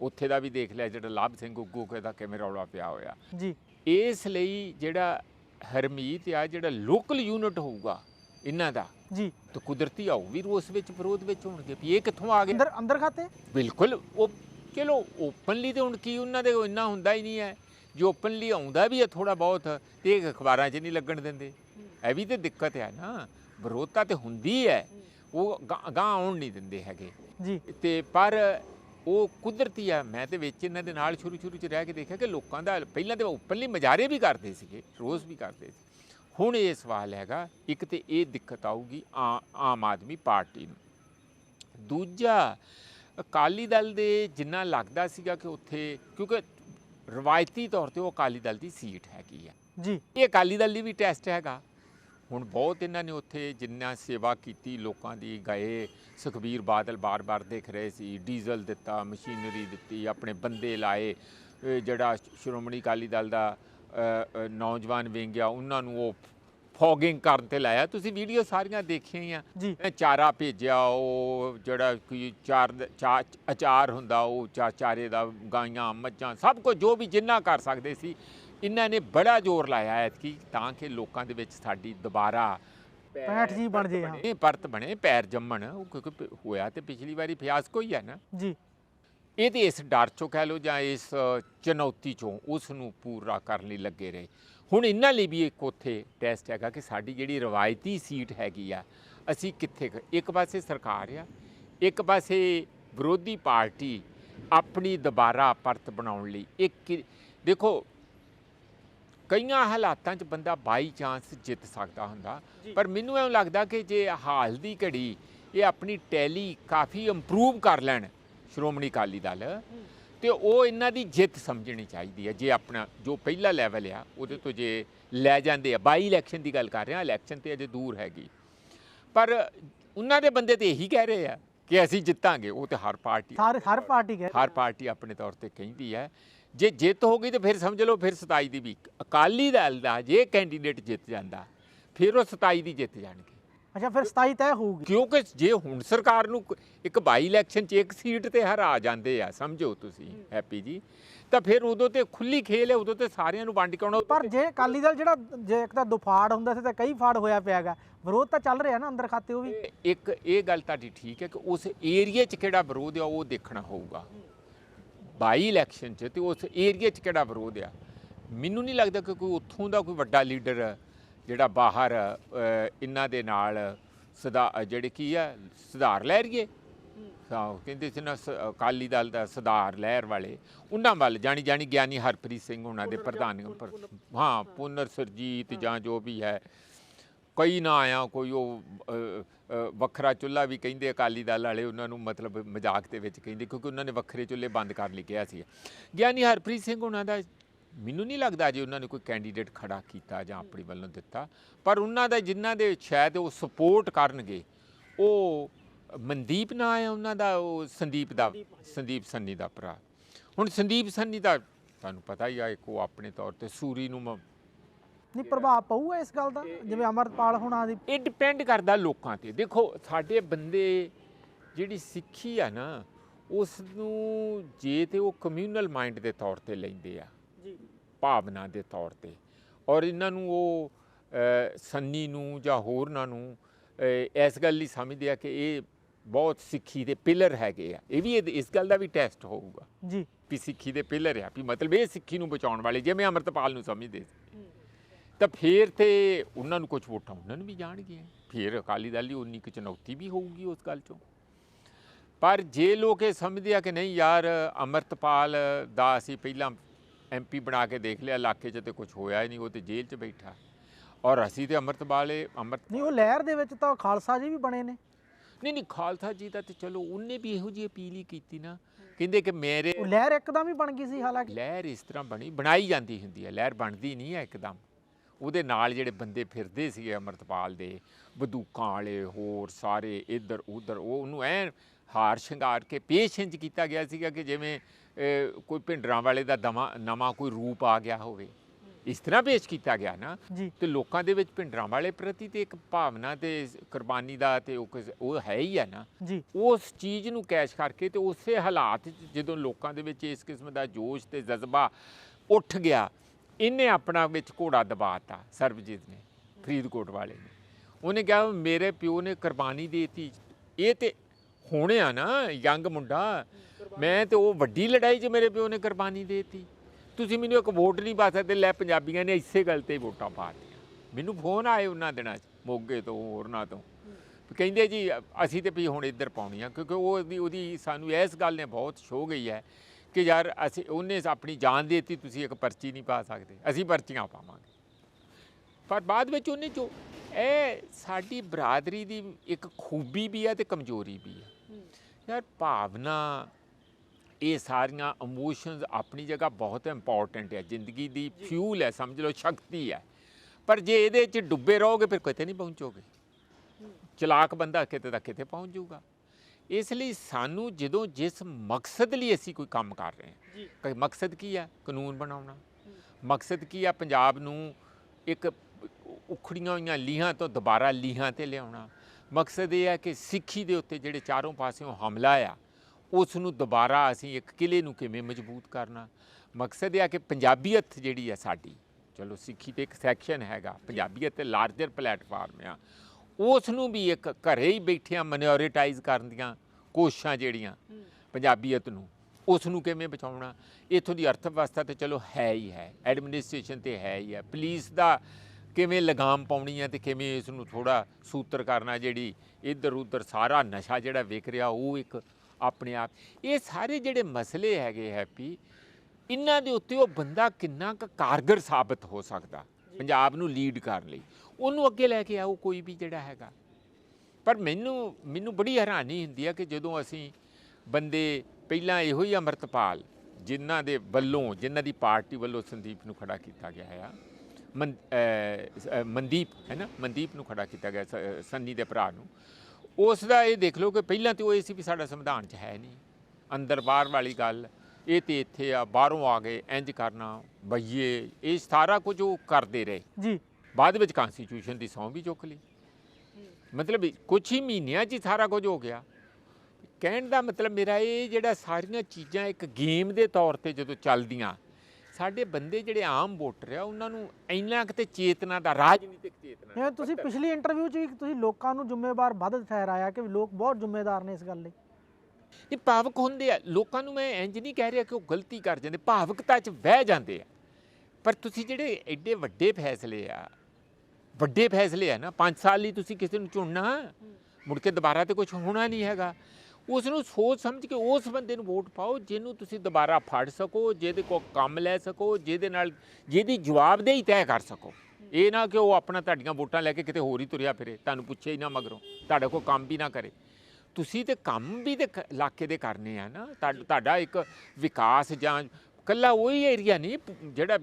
ਉੱਥੇ ਦਾ ਵੀ ਦੇਖ ਲਿਆ ਜਿਹੜਾ ਲਾਭ ਸਿੰਘ ਗੁੱਗੂ ਦਾ ਕਿਵੇਂ ਰੌਲਾ ਪਿਆ ਹੋਇਆ। ਜੀ। ਇਸ ਲਈ ਜਿਹੜਾ ਹਰਮੀਤ ਆ ਜਿਹੜਾ ਲੋਕਲ ਯੂਨਿਟ ਹੋਊਗਾ ਇਹਨਾਂ ਦਾ ਜੀ। ਤਾਂ ਕੁਦਰਤੀ ਆਊ ਵੀ ਰੋਸ ਵਿੱਚ ਵਿਰੋਧ ਵਿੱਚ ਹੋਣਗੇ ਵੀ ਇਹ ਕਿੱਥੋਂ ਆ ਗਏ? ਅੰਦਰ ਅੰਦਰ ਖਾਤੇ? ਬਿਲਕੁਲ ਉਹ ਚਲੋ ਓਪਨਲੀ ਤੇ ਹੁਣ ਕੀ ਉਹਨਾਂ ਦੇ ਇੰਨਾ ਹੁੰਦਾ ਹੀ ਨਹੀਂ ਹੈ। ਜੋ ਓਪਨਲੀ ਆਉਂਦਾ ਵੀ ਹੈ ਥੋੜਾ ਬਹੁਤ ਤੇ ਅਖਬਾਰਾਂ 'ਚ ਨਹੀਂ ਲੱਗਣ ਦਿੰਦੇ। ਇਹ ਵੀ ਤੇ ਦਿੱਕਤ ਹੈ ਨਾ। ਵਿਰੋਧਤਾ ਤੇ ਹੁੰਦੀ ਹੈ। ਉਹ ਗਾਂ ਆਉਣ ਨਹੀਂ ਦਿੰਦੇ ਹੈਗੇ। ਜੀ। ਤੇ ਪਰ ਉਹ ਕੁਦਰਤੀ ਆ। ਮੈਂ ਤੇ ਵਿੱਚ ਇਹਨਾਂ ਦੇ ਨਾਲ ਸ਼ੁਰੂ ਸ਼ੁਰੂ ਚ ਰਹਿ ਕੇ ਦੇਖਿਆ ਕਿ ਲੋਕਾਂ ਦਾ ਪਹਿਲਾਂ ਤੇ ਓਪਨਲੀ ਮਜ਼ਾਰੇ ਵੀ ਕਰਦੇ ਸੀਗੇ ਰੋਜ਼ ਵੀ ਕਰਦੇ ਸੀ। ਹੁਣ ਇਹ ਸਵਾਲ ਹੈਗਾ ਇੱਕ ਤੇ ਇਹ ਦਿੱਕਤ ਆਊਗੀ ਆ- ਆਮ ਆਦਮੀ ਪਾਰਟੀ ਨੂੰ। ਦੂਜਾ ਅਕਾਲੀ ਦਲ ਦੇ ਜਿੰਨਾ ਲੱਗਦਾ ਸੀਗਾ ਕਿ ਉੱਥੇ ਕਿਉਂਕਿ ਰਵਾਇਤੀ ਤੌਰ ਤੇ ਉਹ ਅਕਾਲੀ ਦਲ ਦੀ ਸੀਟ ਹੈਗੀ ਆ। ਜੀ। ਇਹ ਅਕਾਲੀ ਦਲ ਲਈ ਵੀ ਟੈਸਟ ਹੈਗਾ। ਹੁਣ ਬਹੁਤ ਇਹਨਾਂ ਨੇ ਉੱਥੇ ਜਿੰਨਾ ਸੇਵਾ ਕੀਤੀ ਲੋਕਾਂ ਦੀ ਗਏ ਸੁਖਬੀਰ ਬਾਦਲ ਬਾਰ-ਬਾਰ ਦੇਖ ਰਹੇ ਸੀ ਡੀਜ਼ਲ ਦਿੱਤਾ ਮਸ਼ੀਨਰੀ ਦਿੱਤੀ ਆਪਣੇ ਬੰਦੇ ਲਾਏ ਜਿਹੜਾ ਸ਼੍ਰੋਮਣੀ ਅਕਾਲੀ ਦਲ ਦਾ ਨੌਜਵਾਨ ਵਿੰਗ ਆ ਉਹਨਾਂ ਨੂੰ ਉਹ ਫੋਗਿੰਗ ਕਰਨ ਤੇ ਲਾਇਆ। ਤੁਸੀਂ ਵੀਡੀਓ ਸਾਰੀਆਂ ਦੇਖੀਆਂ ਹੀ ਆ। ਚਾਰਾ ਭੇਜਿਆ ਉਹ ਜਿਹੜਾ ਕੋਈ ਚਾਰ ਅਚਾਰ ਹੁੰਦਾ ਉਹ ਚਾ ਚਾਰੇ ਦਾ ਗਾਈਆਂ ਮੱਝਾਂ ਸਭ ਕੁਝ ਜੋ ਵੀ ਜਿੰਨਾ ਕਰ ਸਕਦੇ ਸੀ ਇਹਨਾਂ ਨੇ ਬੜਾ ਜ਼ੋਰ ਲਾਇਆ ਐਤਕੀ ਤਾਂ ਕਿ ਲੋਕਾਂ ਦੇ ਵਿੱਚ ਸਾਡੀ ਦੁਬਾਰਾ ਪੈਂਹਠ ਜੀ ਬਣ ਜੇ, ਹਾਂ। ਬਣੇ, ਪਰਤ ਬਣੇ ਪੈਰ ਜੰਮਣ। ਉਹ ਕਿਉਂਕਿ ਪ- ਹੋਇਆ ਤੇ ਪਿਛਲੀ ਵਾਰੀ ਫਿਆਸਕੋ ਹੀ ਹੈ ਨਾ। ਜੀ। ਇਹ ਤੇ ਇਸ ਡਰ ਚੋਂ ਕਹਿ ਲਓ ਜਾਂ ਇਸ ਚੁਣੌਤੀ ਚੋਂ ਉਸ ਨੂੰ ਪੂਰਾ ਕਰਨ ਲਈ ਲੱਗੇ ਰਹੇ। ਹੁਣ ਇਹਨਾਂ ਲਈ ਵੀ ਇੱਕ ਉੱਥੇ ਟੈਸਟ ਹੈਗਾ ਕਿ ਸਾਡੀ ਜਿਹੜੀ ਰਵਾਇਤੀ ਸੀਟ ਹੈਗੀ ਆ ਅਸੀਂ ਕਿੱਥੇ ਕੁ- ਇੱਕ ਪਾਸੇ ਸਰਕਾਰ ਆ ਇੱਕ ਪਾਸੇ ਵਿਰੋਧੀ ਪਾਰਟੀ ਆਪਣੀ ਦੁਬਾਰਾ ਪਰਤ ਬਣਾਉਣ ਲਈ। ਇੱਕ ਕਿ- ਦੇਖੋ ਕਈਆਂ ਹਾਲਾਤਾਂ 'ਚ ਬੰਦਾ ਬਾਈ ਚਾਂਸ ਜਿੱਤ ਸਕਦਾ ਹੁੰਦਾ। ਪਰ ਮੈਨੂੰ ਐਂ ਲੱਗਦਾ ਕਿ ਜੇ ਹਾਲ ਦੀ ਘੜੀ ਇਹ ਆਪਣੀ ਟੈਲੀ ਕਾਫੀ ਇੰਪਰੂਵ ਕਰ ਲੈਣ ਸ਼੍ਰੋਮਣੀ ਅਕਾਲੀ ਦਲ ਤੇ ਉਹ ਇਹਨਾਂ ਦੀ ਜਿੱਤ ਸਮਝਣੀ ਚਾਹੀਦੀ ਹੈ। ਜੇ ਆਪਣਾ ਜੋ ਪਹਿਲਾ ਲੈਵਲ ਆ ਉਹਦੇ ਤੋਂ ਜੇ ਲੈ ਜਾਂਦੇ ਆ ਬਾਈ ਇਲੈਕਸ਼ਨ ਦੀ ਗੱਲ ਕਰ ਰਹੇ ਆ ਇਲੈਕਸ਼ਨ ਤੇ ਅਜੇ ਦੂਰ ਹੈਗੀ। ਪਰ ਉਹਨਾਂ ਦੇ ਬੰਦੇ ਤੇ ਇਹੀ ਕਹਿ ਰਹੇ ਆ ਕਿ ਅਸੀਂ ਜਿੱਤਾਂਗੇ ਉਹ ਤੇ ਹਰ ਪਾਰਟੀ ਹਰ ਹਰ ਪਾਰਟੀ ਕਹੇ ਹਰ ਪਾਰਟੀ ਆਪਣੇ ਤੌਰ ਤੇ ਕਹਿੰਦੀ ਹੈ ਜੇ ਜਿੱਤ ਹੋ ਗਈ ਤੇ ਫਿਰ ਸਮਝ ਲਓ ਫਿਰ 27 ਦੀ ਵੀ ਅਕਾਲੀ ਦਲ ਦਾ ਜੇ ਕੈਂਡੀਡੇਟ ਜਿੱਤ ਜਾਂਦਾ ਫਿਰ ਉਹ 27 ਦੀ ਜਿੱਤ ਜਾਣਗੇ। ਅੱਛਾ ਫਿਰ 27 ਤੈਅ ਹੋਊਗੀ। ਕਿਉਂਕਿ ਜੇ ਹੁਣ ਸਰਕਾਰ ਨੂੰ ਇੱਕ ਬਾਈ ਇਲੈਕਸ਼ਨ 'ਚ ਇੱਕ ਸੀਟ ਤੇ ਹਰਾ ਜਾਂਦੇ ਆ ਸਮਝੋ ਤੁਸੀਂ ਹੈਪੀ ਜੀ ਤਾਂ ਫਿਰ ਉਦੋਂ ਤੇ ਖੁੱਲੀ ਖੇਲ ਹੈ ਉਦੋਂ ਤੇ ਸਾਰਿਆਂ ਨੂੰ ਵੰਡ ਕੇ ਆਉਣਾ। ਪਰ ਜੇ ਅਕਾਲੀ ਦਲ ਜਿਹੜਾ ਜੇ ਇੱਕ ਤਾਂ ਦੁਫਾੜ ਹੁੰਦਾ ਸੀ ਤਾਂ ਕਈ ਫਾੜ ਹੋਇਆ ਪਿਆਗਾ ਵਿਰੋਧ ਤਾਂ ਚੱਲ ਰਿਹਾ ਨਾ ਅੰਦਰ ਖਾਤੇ ਉਹ ਵੀ। ਇੱਕ ਇਹ ਗੱਲ ਤੁਹਾਡੀ ਠੀਕ ਹੈ ਕਿ ਉਸ ਏਰੀਏ 'ਚ ਕਿਹੜਾ ਵਿਰੋਧ ਆ ਉਹ ਦੇਖਣਾ ਹੋਊਗਾ। ਬਾਈ ਇਲੈਕਸ਼ਨ 'ਚ ਤੇ ਉਸ ਏਰੀਏ 'ਚ ਕਿਹੜਾ ਵਿਰੋਧ ਆ? ਮੈਨੂੰ ਨਹੀਂ ਲੱਗਦਾ ਕਿ ਕੋਈ ਉੱਥੋਂ ਦਾ ਕੋਈ ਵੱਡਾ ਲੀਡਰ ਜਿਹੜਾ ਬਾਹਰ ਇਹਨਾਂ ਦੇ ਨਾਲ ਸਦਾ ਜਿਹੜੇ ਕੀ ਆ ਸੁਧਾਰ ਲੈ ਰਹੀਏ ਹਾਂ ਕਹਿੰਦੇ ਸੀ ਨਾ ਅਕਾਲੀ ਦਲ ਦਾ ਸਰਦਾਰ ਲਹਿਰ ਵਾਲੇ। ਉਹਨਾਂ ਵੱਲ ਜਾਣੀ ਜਾਣੀ ਗਿਆਨੀ ਹਰਪ੍ਰੀਤ ਸਿੰਘ ਉਹਨਾਂ ਦੇ ਪ੍ਰਧਾਨ ਪਰ- ਹਾਂ ਪੁਨਰ ਸਰਜੀਤ ਜਾਂ ਜੋ ਵੀ ਹੈ ਕਈ ਨਾ ਆਇਆ, ਕੋਈ ਉਹ ਵੱਖਰਾ ਚੁੱਲ੍ਹਾ ਵੀ ਕਹਿੰਦੇ ਅਕਾਲੀ ਦਲ ਵਾਲੇ ਉਹਨਾਂ ਨੂੰ ਮਤਲਬ ਮਜ਼ਾਕ ਦੇ ਵਿੱਚ ਕਹਿੰਦੇ, ਕਿਉਂਕਿ ਉਹਨਾਂ ਨੇ ਵੱਖਰੇ ਚੁੱਲ੍ਹੇ ਬੰਦ ਕਰਨ ਲਈ ਕਿਹਾ ਸੀ। ਗਿਆਨੀ ਹਰਪ੍ਰੀਤ ਸਿੰਘ ਉਹਨਾਂ ਦਾ, ਮੈਨੂੰ ਨਹੀਂ ਲੱਗਦਾ ਜੇ ਉਹਨਾਂ ਨੇ ਕੋਈ ਕੈਂਡੀਡੇਟ ਖੜਾ ਕੀਤਾ ਜਾਂ ਆਪਣੀ ਵੱਲੋਂ ਦਿੱਤਾ, ਪਰ ਉਹਨਾਂ ਦਾ ਜਿਨ੍ਹਾਂ ਦੇ ਸ਼ਾਇਦ ਉਹ ਸਪੋਰਟ ਕਰਨਗੇ, ਉਹ ਮਨਦੀਪ ਨਾਂ ਹੈ ਉਹਨਾਂ ਦਾ, ਉਹ ਸੰਦੀਪ ਦਾ, ਸੰਦੀਪ ਸੰਨੀ ਦਾ ਭਰਾ। ਹੁਣ ਸੰਦੀਪ ਸੰਨੀ ਦਾ, ਤੁਹਾਨੂੰ ਪਤਾ ਹੀ ਆ, ਇੱਕ ਉਹ ਆਪਣੇ ਤੌਰ ਤੇ ਸੂਰੀ ਨੂੰ ਮ- ਨਹੀਂ ਪ੍ਰਭਾਵ ਪਊਗਾ ਇਸ ਗੱਲ ਦਾ? ਜਿਵੇਂ ਅਮਰਪਾਲ ਹੋਣਾ ਦੀ ਇਹ ਡਿਪੈਂਡ ਕਰਦਾ ਲੋਕਾਂ ਤੇ। ਦੇਖੋ ਸਾਡੇ ਬੰਦੇ ਜਿਹੜੀ ਸਿੱਖੀ ਆ ਨਾ ਉਸ ਨੂੰ ਜੇ ਤੇ ਉਹ ਕਮਿਊਨਲ ਮਾਈਂਡ ਦੇ ਤੌਰ ਤੇ ਲੈਂਦੇ ਆ ਜੀ। ਭਾਵਨਾ ਦੇ ਤੌਰ ਤੇ। ਔਰ ਇਹਨਾਂ ਨੂੰ ਉਹ ਸੰਨੀ ਨੂੰ ਜਾਂ ਹੋਰਨਾਂ ਨੂੰ ਇਸ ਗੱਲ ਲਈ ਸਮਝਦੇ ਆ ਕਿ ਇਹ ਬਹੁਤ ਸਿੱਖੀ ਦੇ ਪਿਲਰ ਹੈਗੇ ਆ। ਇਹ ਵੀ ਇਸ ਗੱਲ ਦਾ ਵੀ ਟੈਸਟ ਹੋਊਗਾ ਜੀ। ਵੀ ਸਿੱਖੀ ਦੇ ਪਿਲਰ ਆ ਵੀ ਮਤਲਬ ਇਹ ਸਿੱਖੀ ਨੂੰ ਬਚਾਉਣ ਵਾਲੇ ਜਿਵੇਂ ਅਮਰਤਪਾਲ ਨੂੰ ਸਮਝਦੇ ਸੀ। ਤਾਂ ਫੇਰ ਤੇ ਉਹਨਾਂ ਨੂੰ ਕੁਝ ਵੋਟਾਂ ਉਹਨਾਂ ਨੂੰ ਵੀ ਜਾਣਗੀਆਂ। ਫੇਰ ਅਕਾਲੀ ਦਲ ਲਈ ਉਨੀ ਕੁ ਚੁਣੌਤੀ ਵੀ ਹੋਊਗੀ ਉਸ ਗੱਲ 'ਚੋਂ। ਪਰ ਜੇ ਲੋਕ ਇਹ ਸਮਝਦੇ ਆ ਕਿ ਨਹੀਂ ਯਾਰ ਅਮਰਤਪਾਲ ਦਾ ਅਸੀਂ ਪਹਿਲਾਂ ਐਮਪੀ ਬਣਾ ਕੇ ਦੇਖ ਲਿਆ ਇਲਾਕੇ 'ਚ ਤੇ ਕੁਝ ਹੋਇਆ ਹੀ ਨਹੀਂ ਉਹ ਤੇ ਜੇਲ੍ਹ 'ਚ ਬੈਠਾ। ਔਰ ਅਸੀਂ ਤੇ ਅਮਰਤਪਾਲ ਅਮਰਤ ਨਹੀਂ ਉਹ ਲਹਿਰ ਦੇ ਵਿੱਚ ਤਾਂ ਖਾਲਸਾ ਜੀ ਵੀ ਬਣੇ ਨੇ। ਨਹੀਂ ਨਹੀਂ ਖਾਲਸਾ ਜੀ ਦਾ ਤੇ ਚਲੋ ਉਹਨੇ ਵੀ ਇਹੋ ਜਿਹੀ ਅਪੀਲ ਹੀ ਕੀਤੀ ਨਾ। ਕਹਿੰਦੇ ਕਿ ਮੇਰੇ ਉਹ ਲਹਿਰ ਇੱਕਦਮ ਹੀ ਬਣ ਗਈ ਸੀ ਹਾਲਾਂਕਿ। ਲਹਿਰ ਇਸ ਤਰ੍ਹਾਂ ਬਣੀ ਬਣਾਈ ਜਾਂਦੀ ਹੁੰਦੀ ਹੈ ਲਹਿਰ ਬਣਦੀ ਨਹੀਂ ਹੈ ਇੱਕਦਮ। ਉਹਦੇ ਨਾਲ ਜਿਹੜੇ ਬੰਦੇ ਫਿਰਦੇ ਸੀਗੇ ਅਮਰਤਪਾਲ ਦੇ ਬੰਦੂਕਾਂ ਵਾਲੇ ਹੋਰ ਸਾਰੇ ਇੱਧਰ ਉੱਧਰ ਉਹ ਉਹਨੂੰ ਐ ਹਾਰ ਸ਼ਿੰਗਾਰ ਕੇ ਪੇਸ਼ ਇੰਜ ਕੀਤਾ ਗਿਆ ਸੀਗਾ ਕਿ ਜਿਵੇਂ ਕੋਈ ਭਿੰਡਰਾਂ ਵਾਲੇ ਦਾ ਨਵਾਂ ਕੋਈ ਰੂਪ ਆ ਗਿਆ ਹੋਵੇ। ਇਸ ਤਰ੍ਹਾਂ ਪੇਸ਼ ਕੀਤਾ ਗਿਆ ਨਾ। ਤੇ ਲੋਕਾਂ ਦੇ ਵਿੱਚ ਭਿੰਡਰਾਂ ਵਾਲੇ ਪ੍ਰਤੀ ਤੇ ਇੱਕ ਭਾਵਨਾ ਤੇ ਕੁਰਬਾਨੀ ਦਾ ਤੇ ਉਹ ਹੈ ਹੀ ਆ ਨਾ। ਉਸ ਚੀਜ਼ ਨੂੰ ਕੈਸ਼ ਕਰਕੇ ਤੇ ਉਸੇ ਹਾਲਾਤ ਜਦੋਂ ਲੋਕਾਂ ਦੇ ਵਿੱਚ ਇਸ ਕਿਸਮ ਦਾ ਜੋਸ਼ ਤੇ ਜਜ਼ਬਾ ਉੱਠ ਗਿਆ ਇਹਨੇ ਆਪਣਾ ਵਿੱਚ ਘੋੜਾ ਦਬਾਤਾ, ਸਰਬਜੀਤ ਨੇ, ਫਰੀਦਕੋਟ ਵਾਲੇ ਨੇ। ਉਹਨੇ ਕਿਹਾ, ਮੇਰੇ ਪਿਓ ਨੇ ਕੁਰਬਾਨੀ ਦੇਤੀ। ਇਹ ਤੇ ਹੋਣੇ ਆ ਨਾ, ਯੰਗ ਮੁੰਡਾ। ਮੈਂ ਤੇ ਉਹ ਵੱਡੀ ਲੜਾਈ 'ਚ ਮੇਰੇ ਪਿਓ ਨੇ ਕੁਰਬਾਨੀ ਦੇਤੀ। ਤੁਸੀਂ ਮੈਨੂੰ ਇੱਕ ਵੋਟ ਨਹੀਂ ਪਾ ਸਕਦੇ, ਲੈ ਪੰਜਾਬੀਆਂ ਨੇ ਇਸੇ ਗੱਲ ਤੇ ਵੋਟਾਂ ਪਾ ਦਿੱਤੀਆਂ। ਮੈਨੂੰ ਫੋਨ ਆਏ ਉਹਨਾਂ ਦਿਨਾਂ 'ਚ, ਮੋਗੇ ਤੋਂ, ਹੋਰਨਾਂ ਤੋਂ। ਵੀ ਕਹਿੰਦੇ ਜੀ, ਅਸੀਂ ਤੇ ਵੀ ਹੁਣ ਇੱਧਰ ਪਾਉਣੀ ਆ, ਕਿਉਂਕਿ ਉਹ ਉਹਦੀ ਉਹਦੀ ਸਾਨੂੰ ਇਸ ਗੱਲ ਨੇ ਬਹੁਤ ਛੋ ਗਈ ਹੈ ਕਿ ਯਾਰ ਅਸੀਂ ਉਹਨੇ ਆਪਣੀ ਜਾਨ ਦੇ ਦਿੱਤੀ ਤੁਸੀਂ ਇੱਕ ਪਰਚੀ ਨਹੀਂ ਪਾ ਸਕਦੇ। ਅਸੀਂ ਪਰਚੀਆਂ ਪਾਵਾਂਗੇ। ਪਰ ਬਾਅਦ ਵਿੱਚ ਉਹਨੇ ਜੋ ਇਹ ਸਾਡੀ ਬਰਾਦਰੀ ਦੀ ਇੱਕ ਖੂਬੀ ਵੀ ਹੈ ਤੇ ਕਮਜ਼ੋਰੀ ਵੀ ਹੈ ਯਾਰ ਭਾਵਨਾ ਇਹ ਸਾਰੀਆਂ ਇਮੋਸ਼ਨਸ ਆਪਣੀ ਜਗ੍ਹਾ ਬਹੁਤ ਇੰਪੋਰਟੈਂਟ ਹੈ ਜ਼ਿੰਦਗੀ ਦੀ ਫਿਊਲ ਹੈ ਸਮਝ ਲਓ ਸ਼ਕਤੀ ਹੈ ਪਰ ਜੇ ਇਹਦੇ 'ਚ ਡੁੱਬੇ ਰਹੋਗੇ ਫਿਰ ਕਿਤੇ ਨਹੀਂ ਪਹੁੰਚੋਗੇ। ਚਲਾਕ ਬੰਦਾ ਕਿਤੇ ਦਾ ਕਿਤੇ ਪਹੁੰਚ ਜਾਊਗਾ। ਇਸ ਲਈ ਸਾਨੂੰ ਜਦੋਂ ਜਿਸ ਮਕਸਦ ਲਈ ਅਸੀਂ ਕੋਈ ਕੰਮ ਕਰ ਰਹੇ ਹਾਂ ਜੀ। ਕਿ ਮਕਸਦ ਕੀ ਹੈ ਕਾਨੂੰਨ ਬਣਾਉਣਾ। ਮਕਸਦ ਕੀ ਹੈ ਪੰਜਾਬ ਨੂੰ ਇੱਕ ਉਖੜੀਆਂ ਹੋਈਆਂ ਲੀਹਾਂ ਤੋਂ ਦੁਬਾਰਾ ਲੀਹਾਂ ਤੇ ਲਿਆਉਣਾ। ਮਕਸਦ ਇਹ ਹੈ ਕਿ ਸਿੱਖੀ ਦੇ ਉੱਤੇ ਜਿਹੜੇ ਚਾਰੋਂ ਪਾਸਿਓਂ ਹਮਲਾ ਆ ਉਸ ਨੂੰ ਦੁਬਾਰਾ ਅਸੀਂ ਇੱਕ ਕਿਲੇ ਨੂੰ ਕਿਵੇਂ ਮਜ਼ਬੂਤ ਕਰਨਾ? ਮਕਸਦ ਇਹ ਹੈ ਕਿ ਪੰਜਾਬੀਅਤ ਜਿਹੜੀ ਹੈ ਸਾਡੀ ਚਲੋ ਸਿੱਖੀ ਤੇ ਇੱਕ ਸੈਕਸ਼ਨ ਹੈਗਾ ਪੰਜਾਬੀਅਤ ਤੇ ਲਾਰਜਰ ਪਲੇਟਫਾਰਮ ਆ ਉਸ ਨੂੰ ਵੀ ਇੱਕ ਘਰੇ ਹੀ ਬੈਠਿਆਂ ਮਨਿਓਰਿਟਾਈਜ਼ ਕਰਨ ਦੀਆਂ ਕੋਸ਼ਿਸ਼ਾਂ ਜਿਹੜੀਆਂ ਪੰਜਾਬੀਅਤ ਨੂੰ ਉਸ ਨੂੰ ਕਿਵੇਂ ਬਚਾਉਣਾ? ਇਥੋਂ ਦੀ ਅਰਥ ਵਿਵਸਥਾ ਤੇ ਚਲੋ ਹੈ ਹੀ ਹੈ ਐਡਮਿਨਿਸਟ੍ਰੇਸ਼ਨ ਤੇ ਹੈ ਹੀ ਹੈ ਪੁਲਿਸ ਦਾ ਕਿਵੇਂ ਲਗਾਮ ਪਾਉਣੀ ਹੈ ਤੇ ਕਿਵੇਂ ਇਸ ਨੂੰ ਥੋੜਾ ਸੂਤਰ ਕਰਨਾ ਜਿਹੜੀ ਇੱਧਰ ਉੱਧਰ ਸਾਰਾ ਨਸ਼ਾ ਜਿਹੜਾ ਵਿਕ ਰਿਹਾ ਉਹ ਇੱਕ ਆਪਣੇ ਆਪ ਇਹ ਸਾਰੇ ਜਿਹੜੇ ਮਸਲੇ ਹੈਗੇ ਹੈਪੀ ਇਹਨਾਂ ਦੇ ਉੱਤੇ ਉਹ ਬੰਦਾ ਕਿੰਨਾ ਕੁ ਕਾਰਗਰ ਸਾਬਤ ਹੋ ਸਕਦਾ ਪੰਜਾਬ ਨੂੰ ਲੀਡ ਕਰਨ ਲਈ। ਉਹਨੂੰ ਅੱਗੇ ਲੈ ਕੇ ਆਓ ਕੋਈ ਵੀ ਜਿਹੜਾ ਹੈਗਾ। ਪਰ ਮੈਨੂੰ ਮੈਨੂੰ ਬੜੀ ਹੈਰਾਨੀ ਹੁੰਦੀ ਹੈ ਕਿ ਜਦੋਂ ਅਸੀਂ ਬੰਦੇ ਪਹਿਲਾਂ ਇਹੋ ਹੀ ਅਮਰਤਪਾਲ ਜਿਨ੍ਹਾਂ ਦੇ ਵੱਲੋਂ, ਜਿਨ੍ਹਾਂ ਦੀ ਪਾਰਟੀ ਵੱਲੋਂ ਸੰਦੀਪ ਨੂੰ ਖੜਾ ਕੀਤਾ ਗਿਆ ਹੈ ਮਨ ਮਨਦੀਪ, ਹੈ ਨਾ? ਮਨਦੀਪ ਨੂੰ ਖੜਾ ਕੀਤਾ ਗਿਆ, ਸ- ਸੰਨੀ ਦੇ ਭਰਾ ਨੂੰ। ਉਸ ਦਾ ਇਹ ਦੇਖ ਲਓ ਕਿ ਪਹਿਲਾਂ ਤੇ ਉਹ ਇਹ ਸੀ ਵੀ ਸਾਡਾ ਸੰਵਿਧਾਨ 'ਚ ਹੈ ਨਹੀਂ। ਅੰਦਰ ਬਾਹਰ ਵਾਲੀ ਗੱਲ, ਇਹ ਤੇ ਇੱਥੇ ਆ, ਬਾਹਰੋਂ ਆ ਗਏ, ਇੰਜ ਕਰਨਾ, ਬਈਏ, ਇਹ ਸਾਰਾ ਕੁਝ ਉਹ ਕਰਦੇ ਰਹੇ। ਜੀ। ਬਾਅਦ ਵਿੱਚ ਕਨਸਟੀਟਿਊਸ਼ਨ ਦੀ ਸਹੁੰ ਵੀ ਚੁੱਕ ਲਈ। ਮਤਲਬ ਕੁਝ ਹੀ ਮਹੀਨਿਆਂ 'ਚ ਹੀ ਸਾਰਾ ਕੁਝ ਹੋ ਗਿਆ। ਕਹਿਣ ਦਾ ਮਤਲਬ ਮੇਰਾ ਇਹ ਜਿਹੜਾ ਸਾਰੀਆਂ ਚੀਜ਼ਾਂ ਇੱਕ ਗੇਮ ਦੇ ਤੌਰ ਤੇ ਜਦੋਂ ਚੱਲਦੀਆਂ ਸਾਡੇ ਬੰਦੇ ਜਿਹੜੇ ਆਮ ਵੋਟਰ ਆ ਉਹਨਾਂ ਨੂੰ ਇੰਨਾ ਕਿਤੇ ਚੇਤਨਾ ਦਾ ਰਾਜਨੀਤਿਕ ਚੇਤਨਾ ਜਿਵੇਂ ਤੁਸੀਂ ਪਿਛਲੀ ਇੰਟਰਵਿਊ 'ਚ ਵੀ ਤੁਸੀਂ ਲੋਕਾਂ ਨੂੰ ਜ਼ਿੰਮੇਵਾਰ ਵੱਧ ਠਹਿਰਾਇਆ ਕਿ ਲੋਕ ਬਹੁਤ ਜ਼ਿੰਮੇਦਾਰ ਨੇ ਇਸ ਗੱਲ ਲਈ। ਇਹ ਭਾਵਕ ਹੁੰਦੇ ਆ। ਲੋਕਾਂ ਨੂੰ ਮੈਂ ਇੰਜ ਨਹੀਂ ਕਹਿ ਰਿਹਾ ਕਿ ਉਹ ਗਲਤੀ ਕਰ ਜਾਂਦੇ ਭਾਵਕਤਾ 'ਚ ਵਹਿ ਜਾਂਦੇ ਆ। ਪਰ ਤੁਸੀਂ ਜਿਹੜੇ ਐਡੇ ਵੱਡੇ ਫੈਸਲੇ ਆ ਵੱਡੇ ਫੈਸਲੇ ਆ ਨਾ 5 ਸਾਲ ਲਈ ਤੁਸੀਂ ਕਿਸੇ ਨੂੰ ਚੁਣਨਾ ਮੁੜ ਕੇ ਦੁਬਾਰਾ ਤੇ ਕੁਝ ਹੋਣਾ ਨਹੀਂ ਹੈਗਾ। ਉਸ ਨੂੰ ਸੋਚ ਸਮਝ ਕੇ ਉਸ ਬੰਦੇ ਨੂੰ ਵੋਟ ਪਾਓ, ਜਿਹਨੂੰ ਤੁਸੀਂ ਦੁਬਾਰਾ ਫੜ ਸਕੋ, ਜਿਹਦੇ ਕੋਲ ਕੰਮ ਲੈ ਸਕੋ, ਜਿਹਦੇ ਨਾਲ, ਜਿਹਦੀ ਜਵਾਬਦੇਹੀ ਤੈਅ ਕਰ ਸਕੋ। ਇਹ ਨਾ ਕਿ ਉਹ ਆਪਣਾ ਤੁਹਾਡੀਆਂ ਵੋਟਾਂ ਲੈ ਕੇ ਕਿਤੇ ਹੋਰ ਹੀ ਤੁਰਿਆ ਫਿਰੇ, ਤੁਹਾਨੂੰ ਪੁੱਛੇ ਹੀ ਨਾ ਮਗਰੋਂ, ਤੁਹਾਡੇ ਕੋਲ ਕੰਮ ਵੀ ਨਾ ਕਰੇ। ਤੁਸੀਂ ਤੇ ਕੰਮ ਵੀ ਤੇ ਇਲਾਕੇ ਦੇ ਕਰਨੇ ਆ ਨਾ, ਤੁਹਾਡ- ਤੁਹਾਡਾ ਇੱਕ ਵਿਕਾਸ ਜਾਂ ਕੱਲਾ ਉਹੀ ਏਰੀਆ ਨਹੀਂ ਜਿਹੜਾ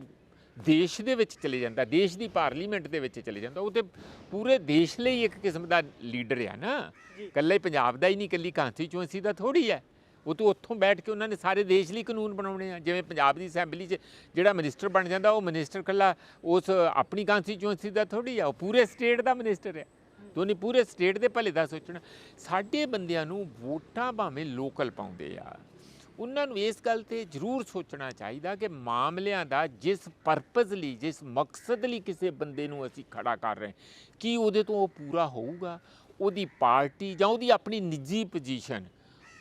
ਦੇਸ਼ ਦੇ ਵਿੱਚ ਚਲੇ ਜਾਂਦਾ ਦੇਸ਼ ਦੀ ਪਾਰਲੀਮੈਂਟ ਦੇ ਵਿੱਚ ਚਲੇ ਜਾਂਦਾ ਉਹ ਤੇ ਪੂਰੇ ਦੇਸ਼ ਲਈ ਇੱਕ ਕਿਸਮ ਦਾ ਲੀਡਰ ਆ ਨਾ। ਕੱਲਾ ਹੀ ਪੰਜਾਬ ਦਾ ਹੀ ਨਹੀਂ ਕੱਲੀ ਕਾਂਸਟੀਚੁਐਂਸੀ ਦਾ ਥੋੜੀ ਹੈ ਉਹ ਤੋਂ ਉੱਥੋਂ ਬੈਠ ਕੇ ਉਹਨਾਂ ਨੇ ਸਾਰੇ ਦੇਸ਼ ਲਈ ਕਾਨੂੰਨ ਬਣਾਉਣੇ ਆ ਜਿਵੇਂ ਪੰਜਾਬ ਦੀ ਅਸੈਂਬਲੀ 'ਚ ਜਿਹੜਾ ਮਿਨਿਸਟਰ ਬਣ ਜਾਂਦਾ ਉਹ ਮਿਨਿਸਟਰ ਕੱਲਾ ਉਸ ਆਪਣੀ ਕਾਂਸਟੀਚੁਐਂਸੀ ਦਾ ਥੋੜੀ ਆ ਉਹ ਪੂਰੇ ਸਟੇਟ ਦਾ ਮਿਨਿਸਟਰ ਹੈ ਤੇ ਉਹਨੇ ਪੂਰੇ ਸਟੇਟ ਦੇ ਭਲੇ ਦਾ ਸੋਚਣਾ। ਸਾਡੇ ਬੰਦਿਆਂ ਨੂੰ ਵੋਟਾਂ ਭਾਵੇਂ ਲੋਕਲ ਪਾਉਂਦੇ ਆ। ਉਹਨਾਂ ਨੂੰ ਇਸ ਗੱਲ ਤੇ ਜ਼ਰੂਰ ਸੋਚਣਾ ਚਾਹੀਦਾ ਕਿ ਮਾਮਲਿਆਂ ਦਾ ਜਿਸ ਪਰਪਸ ਲਈ ਜਿਸ ਮਕਸਦ ਲਈ ਕਿਸੇ ਬੰਦੇ ਨੂੰ ਅਸੀਂ ਖੜਾ ਕਰ ਰਹੇ ਕੀ ਉਹਦੇ ਤੋਂ ਉਹ ਪੂਰਾ ਹੋਊਗਾ? ਉਹਦੀ ਪਾਰਟੀ ਜਾਂ ਉਹਦੀ ਆਪਣੀ ਨਿੱਜੀ ਪੋਜੀਸ਼ਨ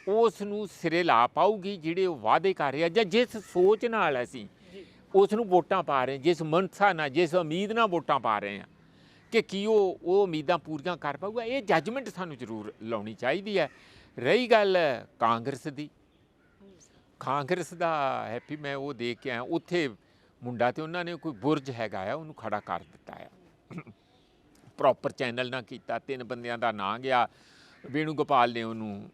ਉਸ ਨੂੰ ਸਿਰੇ ਲਾ ਪਾਊਗੀ ਜਿਹੜੇ ਉਹ ਵਾਅਦੇ ਕਰ ਰਿਹਾ ਜਾਂ ਜਿਸ ਸੋਚ ਨਾਲ ਅਸੀਂ ਉਸ ਨੂੰ ਵੋਟਾਂ ਪਾ ਰਹੇ ਜਿਸ ਮਨਸਾ ਨਾਲ ਜਿਸ ਉਮੀਦ ਨਾਲ ਵੋਟਾਂ ਪਾ ਰਹੇ ਹਾਂ ਕਿ ਕੀ ਉਹ ਉਹ ਉਮੀਦਾਂ ਪੂਰੀਆਂ ਕਰ ਪਾਊਗਾ? ਇਹ ਜੱਜਮੈਂਟ ਸਾਨੂੰ ਜ਼ਰੂਰ ਲਾਉਣੀ ਚਾਹੀਦੀ ਹੈ। ਰਹੀ ਗੱਲ ਕਾਂਗਰਸ ਦੀ ਕਾਂਗਰਸ ਦਾ ਹੈਪੀ ਮੈਂ ਉਹ ਦੇਖ ਕੇ ਆਇਆ ਉੱਥੇ ਮੁੰਡਾ ਤੇ ਉਹਨਾਂ ਨੇ ਕੋਈ ਬੁਰਜ ਹੈਗਾ ਆ ਉਹਨੂੰ ਖੜਾ ਕਰ ਦਿੱਤਾ ਆ। ਪ੍ਰੋਪਰ ਚੈਨਲ ਨਾ ਕੀਤਾ ਤਿੰਨ ਬੰਦਿਆਂ ਦਾ ਨਾਂ ਗਿਆ। ਵੇਣੂ ਗੋਪਾਲ ਨੇ ਉਹਨੂੰ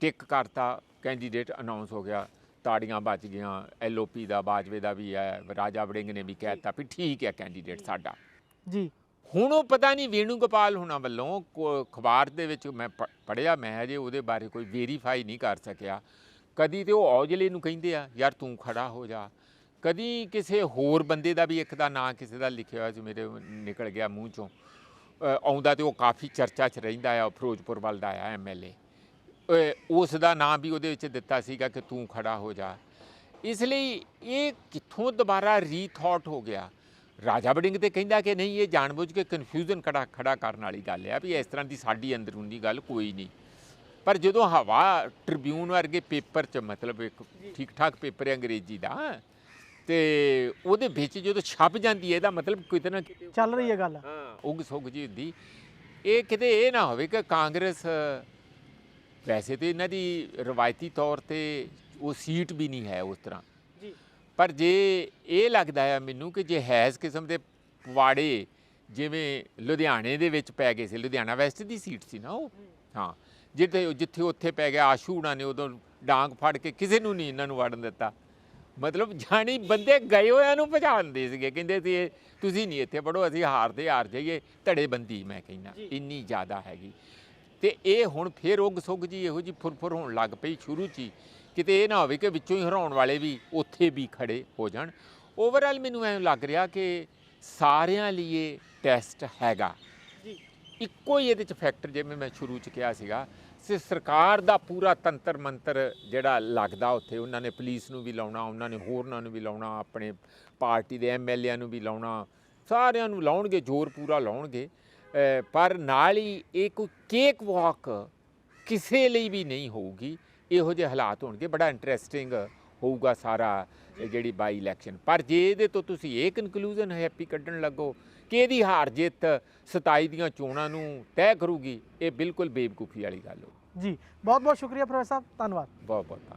ਟਿਕ ਕਰਤਾ ਕੈਂਡੀਡੇਟ ਅਨਾਉਂਸ ਹੋ ਗਿਆ ਤਾੜੀਆਂ ਵੱਜ ਗਈਆਂ ਐਲਓਪੀ ਦਾ ਬਾਜਵੇ ਦਾ ਵੀ ਹੈ ਰਾਜਾ ਵੜਿੰਗ ਨੇ ਵੀ ਕਹਿਤਾ ਵੀ ਠੀਕ ਹੈ ਕੈਂਡੀਡੇਟ ਸਾਡਾ। ਜੀ। ਹੁਣ ਉਹ ਪਤਾ ਨਹੀਂ ਵੇਣੂ ਗੋਪਾਲ ਹੁਣਾਂ ਵੱਲੋਂ ਅਖਬਾਰ ਦੇ ਵਿੱਚ ਮੈਂ ਪੜਿਆ ਮੈਂ ਅਜੇ ਉਹਦੇ ਬਾਰੇ ਕੋਈ ਵੈਰੀਫਾਈ ਨਹੀਂ ਕਰ ਸਕਿਆ। ਕਦੀ ਤੇ ਉਹ ਔਜਲੇ ਨੂੰ ਕਹਿੰਦੇ ਆ, ਯਾਰ ਤੂੰ ਖੜਾ ਹੋ ਜਾ। ਕਦੀ ਕਿਸੇ ਹੋਰ ਬੰਦੇ ਦਾ ਵੀ ਇੱਕ ਦਾ ਨਾਂ ਕਿਸੇ ਦਾ ਲਿਖਿਆ ਹੋਇਆ ਸੀ, ਮੇਰੇ ਨਿਕਲ ਗਿਆ ਮੂੰਹ ਚੋਂ। ਆਉਂਦਾ ਤੇ ਉਹ ਕਾਫੀ ਚਰਚਾ 'ਚ ਰਹਿੰਦਾ ਆ ਫਿਰੋਜ਼ਪੁਰ ਵੱਲ ਦਾ ਆ ਐਮਐਲਏ ਉਸ ਦਾ ਨਾਂ ਵੀ ਉਹਦੇ ਵਿੱਚ ਦਿੱਤਾ ਸੀਗਾ ਕਿ ਤੂੰ ਖੜਾ ਹੋ ਜਾ। ਇਸ ਲਈ ਇਹ ਕਿੱਥੋਂ ਦੁਬਾਰਾ ਰੀਥਾਟ ਹੋ ਗਿਆ? ਰਾਜਾ ਵੜਿੰਗ ਤੇ ਕਹਿੰਦਾ ਕਿ ਨਹੀਂ, ਇਹ ਜਾਣਬੁੱਝ ਕੇ ਕਨਫਿਊਜ਼ਨ ਖੜਾ ਖੜਾ ਕਰਨ ਵਾਲੀ ਗੱਲ ਆ ਵੀ ਇਸ ਤਰ੍ਹਾਂ ਦੀ ਸਾਡੀ ਅੰਦਰੂਨੀ ਗੱਲ ਕੋਈ ਨਹੀਂ। ਪਰ ਜਦੋਂ ਹਵਾ ਟ੍ਰਿਬਿਊਨ ਵਰਗੇ ਪੇਪਰ 'ਚ ਮਤਲਬ ਇੱਕ ਠੀਕ ਠਾਕ ਪੇਪਰ ਹੈ ਅੰਗਰੇਜ਼ੀ ਦਾ ਤੇ ਉਹਦੇ ਵਿੱਚ ਜਦੋਂ ਛਪ ਜਾਂਦੀ ਹੈ ਇਹਦਾ ਮਤਲਬ ਕਿਤੇ ਨਾ ਕਿਤੇ ਚੱਲ ਰਹੀ ਹੈ ਗੱਲ। ਹਾਂ। ਉਗ ਸੁਗ ਜੀ ਹੁੰਦੀ। ਇਹ ਕਿਤੇ ਇਹ ਨਾ ਹੋਵੇ ਕਿ ਕਾਂਗਰਸ ਵੈਸੇ ਤੇ ਇਹਨਾਂ ਦੀ ਰਵਾਇਤੀ ਤੌਰ ਤੇ ਉਹ ਸੀਟ ਵੀ ਨਹੀਂ ਹੈ ਉਸ ਤਰ੍ਹਾਂ। ਜੀ। ਪਰ ਜੇ ਇਹ ਲੱਗਦਾ ਆ ਮੈਨੂੰ ਕਿ ਜੇ ਹੈਸ ਕਿਸਮ ਦੇ ਪਵਾੜੇ ਜਿਵੇਂ ਲੁਧਿਆਣੇ ਦੇ ਵਿੱਚ ਪੈ ਗਏ ਸੀ ਲੁਧਿਆਣਾ ਵੈਸਟ ਦੀ ਸੀਟ ਸੀ ਨਾ ਉਹ। ਹਾਂ। ਜਿੱਥੇ ਜਿੱਥੇ ਉੱਥੇ ਪੈ ਗਿਆ ਆਸ਼ੂੜਾ ਨੇ ਉਦੋਂ ਡਾਂਗ ਫੜ ਕੇ ਕਿਸੇ ਨੂੰ ਨਹੀਂ ਇਹਨਾਂ ਨੂੰ ਵੜਨ ਦਿੱਤਾ। ਮਤਲਬ ਜਾਣੀ ਬੰਦੇ ਗਏ ਹੋਇਆਂ ਨੂੰ ਪਛਾਣਦੇ ਸੀਗੇ ਕਹਿੰਦੇ ਸੀ ਤੁਸੀਂ ਨਹੀਂ ਇੱਥੇ ਪੜੋ ਅਸੀਂ ਹਾਰਦੇ ਹਾਰ ਜਾਈਏ ਧੜੇ ਬੰਦੀ ਮੈਂ ਕਹਿੰਦਾ। ਇੰਨੀ ਜ਼ਿਆਦਾ ਹੈਗੀ। ਤੇ ਇਹ ਹੁਣ ਫੇਰ ਉਗ ਸੁਗ ਜੀ ਇਹੋ ਜੀ ਫੁਰਫੁਰ ਹੋਣ ਲੱਗ ਪਈ ਸ਼ੁਰੂ 'ਚ ਹੀ। ਕਿਤੇ ਇਹ ਨਾ ਹੋਵੇ ਕਿ ਵਿੱਚੋਂ ਹੀ ਹਰਾਉਣ ਵਾਲੇ ਵੀ ਉੱਥੇ ਵੀ ਖੜੇ ਹੋ ਜਾਣ। ਓਵਰਆਲ ਮੈਨੂੰ ਐਂ ਲੱਗ ਰਿਹਾ ਕਿ ਸਾਰਿਆਂ ਲਈ ਇਹ ਟੈਸਟ ਹੈਗਾ। ਜੀ। ਇੱਕੋ ਹੀ ਇਹਦੇ ਚ ਫੈਕਟਰ ਜਿਵੇਂ ਮੈਂ ਸ਼ੁਰੂ ਚ ਕਿਹਾ ਸੀਗਾ ਸੇ ਸਰਕਾਰ ਦਾ ਪੂਰਾ ਤੰਤਰ ਮੰਤਰ ਜਿਹੜਾ ਲੱਗਦਾ ਉੱਥੇ, ਉਹਨਾਂ ਨੇ ਪੁਲਿਸ ਨੂੰ ਵੀ ਲਾਉਣਾ, ਉਹਨਾਂ ਨੇ ਹੋਰਨਾਂ ਨੂੰ ਵੀ ਲਾਉਣਾ, ਆਪਣੇ ਪਾਰਟੀ ਦੇ ਐਮਐਲਏਆਂ ਨੂੰ ਵੀ ਲਾਉਣਾ, ਸਾਰਿਆਂ ਨੂੰ ਲਾਉਣਗੇ, ਜ਼ੋਰ ਪੂਰਾ ਲਾਉਣਗੇ। ਪਰ ਨਾਲ ਹੀ ਇਹ ਕੋਈ ਕੇਕ ਵਾਕ ਕਿਸੇ ਲਈ ਵੀ ਨਹੀਂ ਹੋਊਗੀ, ਇਹੋ ਜਿਹੇ ਹਾਲਾਤ ਹੋਣਗੇ, ਬੜਾ ਇੰਟਰਸਟਿੰਗ ਹੋਊਗਾ ਸਾਰਾ ਜਿਹੜੀ ਬਾਈ ਇਲੈਕਸ਼ਨ ਪਰ ਜੇ ਇਹਦੇ ਤੋਂ ਤੁਸੀਂ ਇਹ ਕਨਕਲੂਜਨ ਹੈਪੀ ਕੱਢਣ ਲੱਗੋ ਕਿ ਇਹਦੀ ਹਾਰ ਜਿੱਤ 27 ਦੀਆਂ ਚੋਣਾਂ ਨੂੰ ਤੈਅ ਕਰੂਗੀ ਇਹ ਬਿਲਕੁਲ ਬੇਵਕੂਫੀ ਵਾਲੀ ਗੱਲ ਹੋ ਜੀ ਬਹੁਤ ਬਹੁਤ ਸ਼ੁਕਰੀਆ ਪ੍ਰੋਫੈਸਰ ਸਾਹਿਬ ਧੰਨਵਾਦ। ਬਹੁਤ ਬਹੁਤ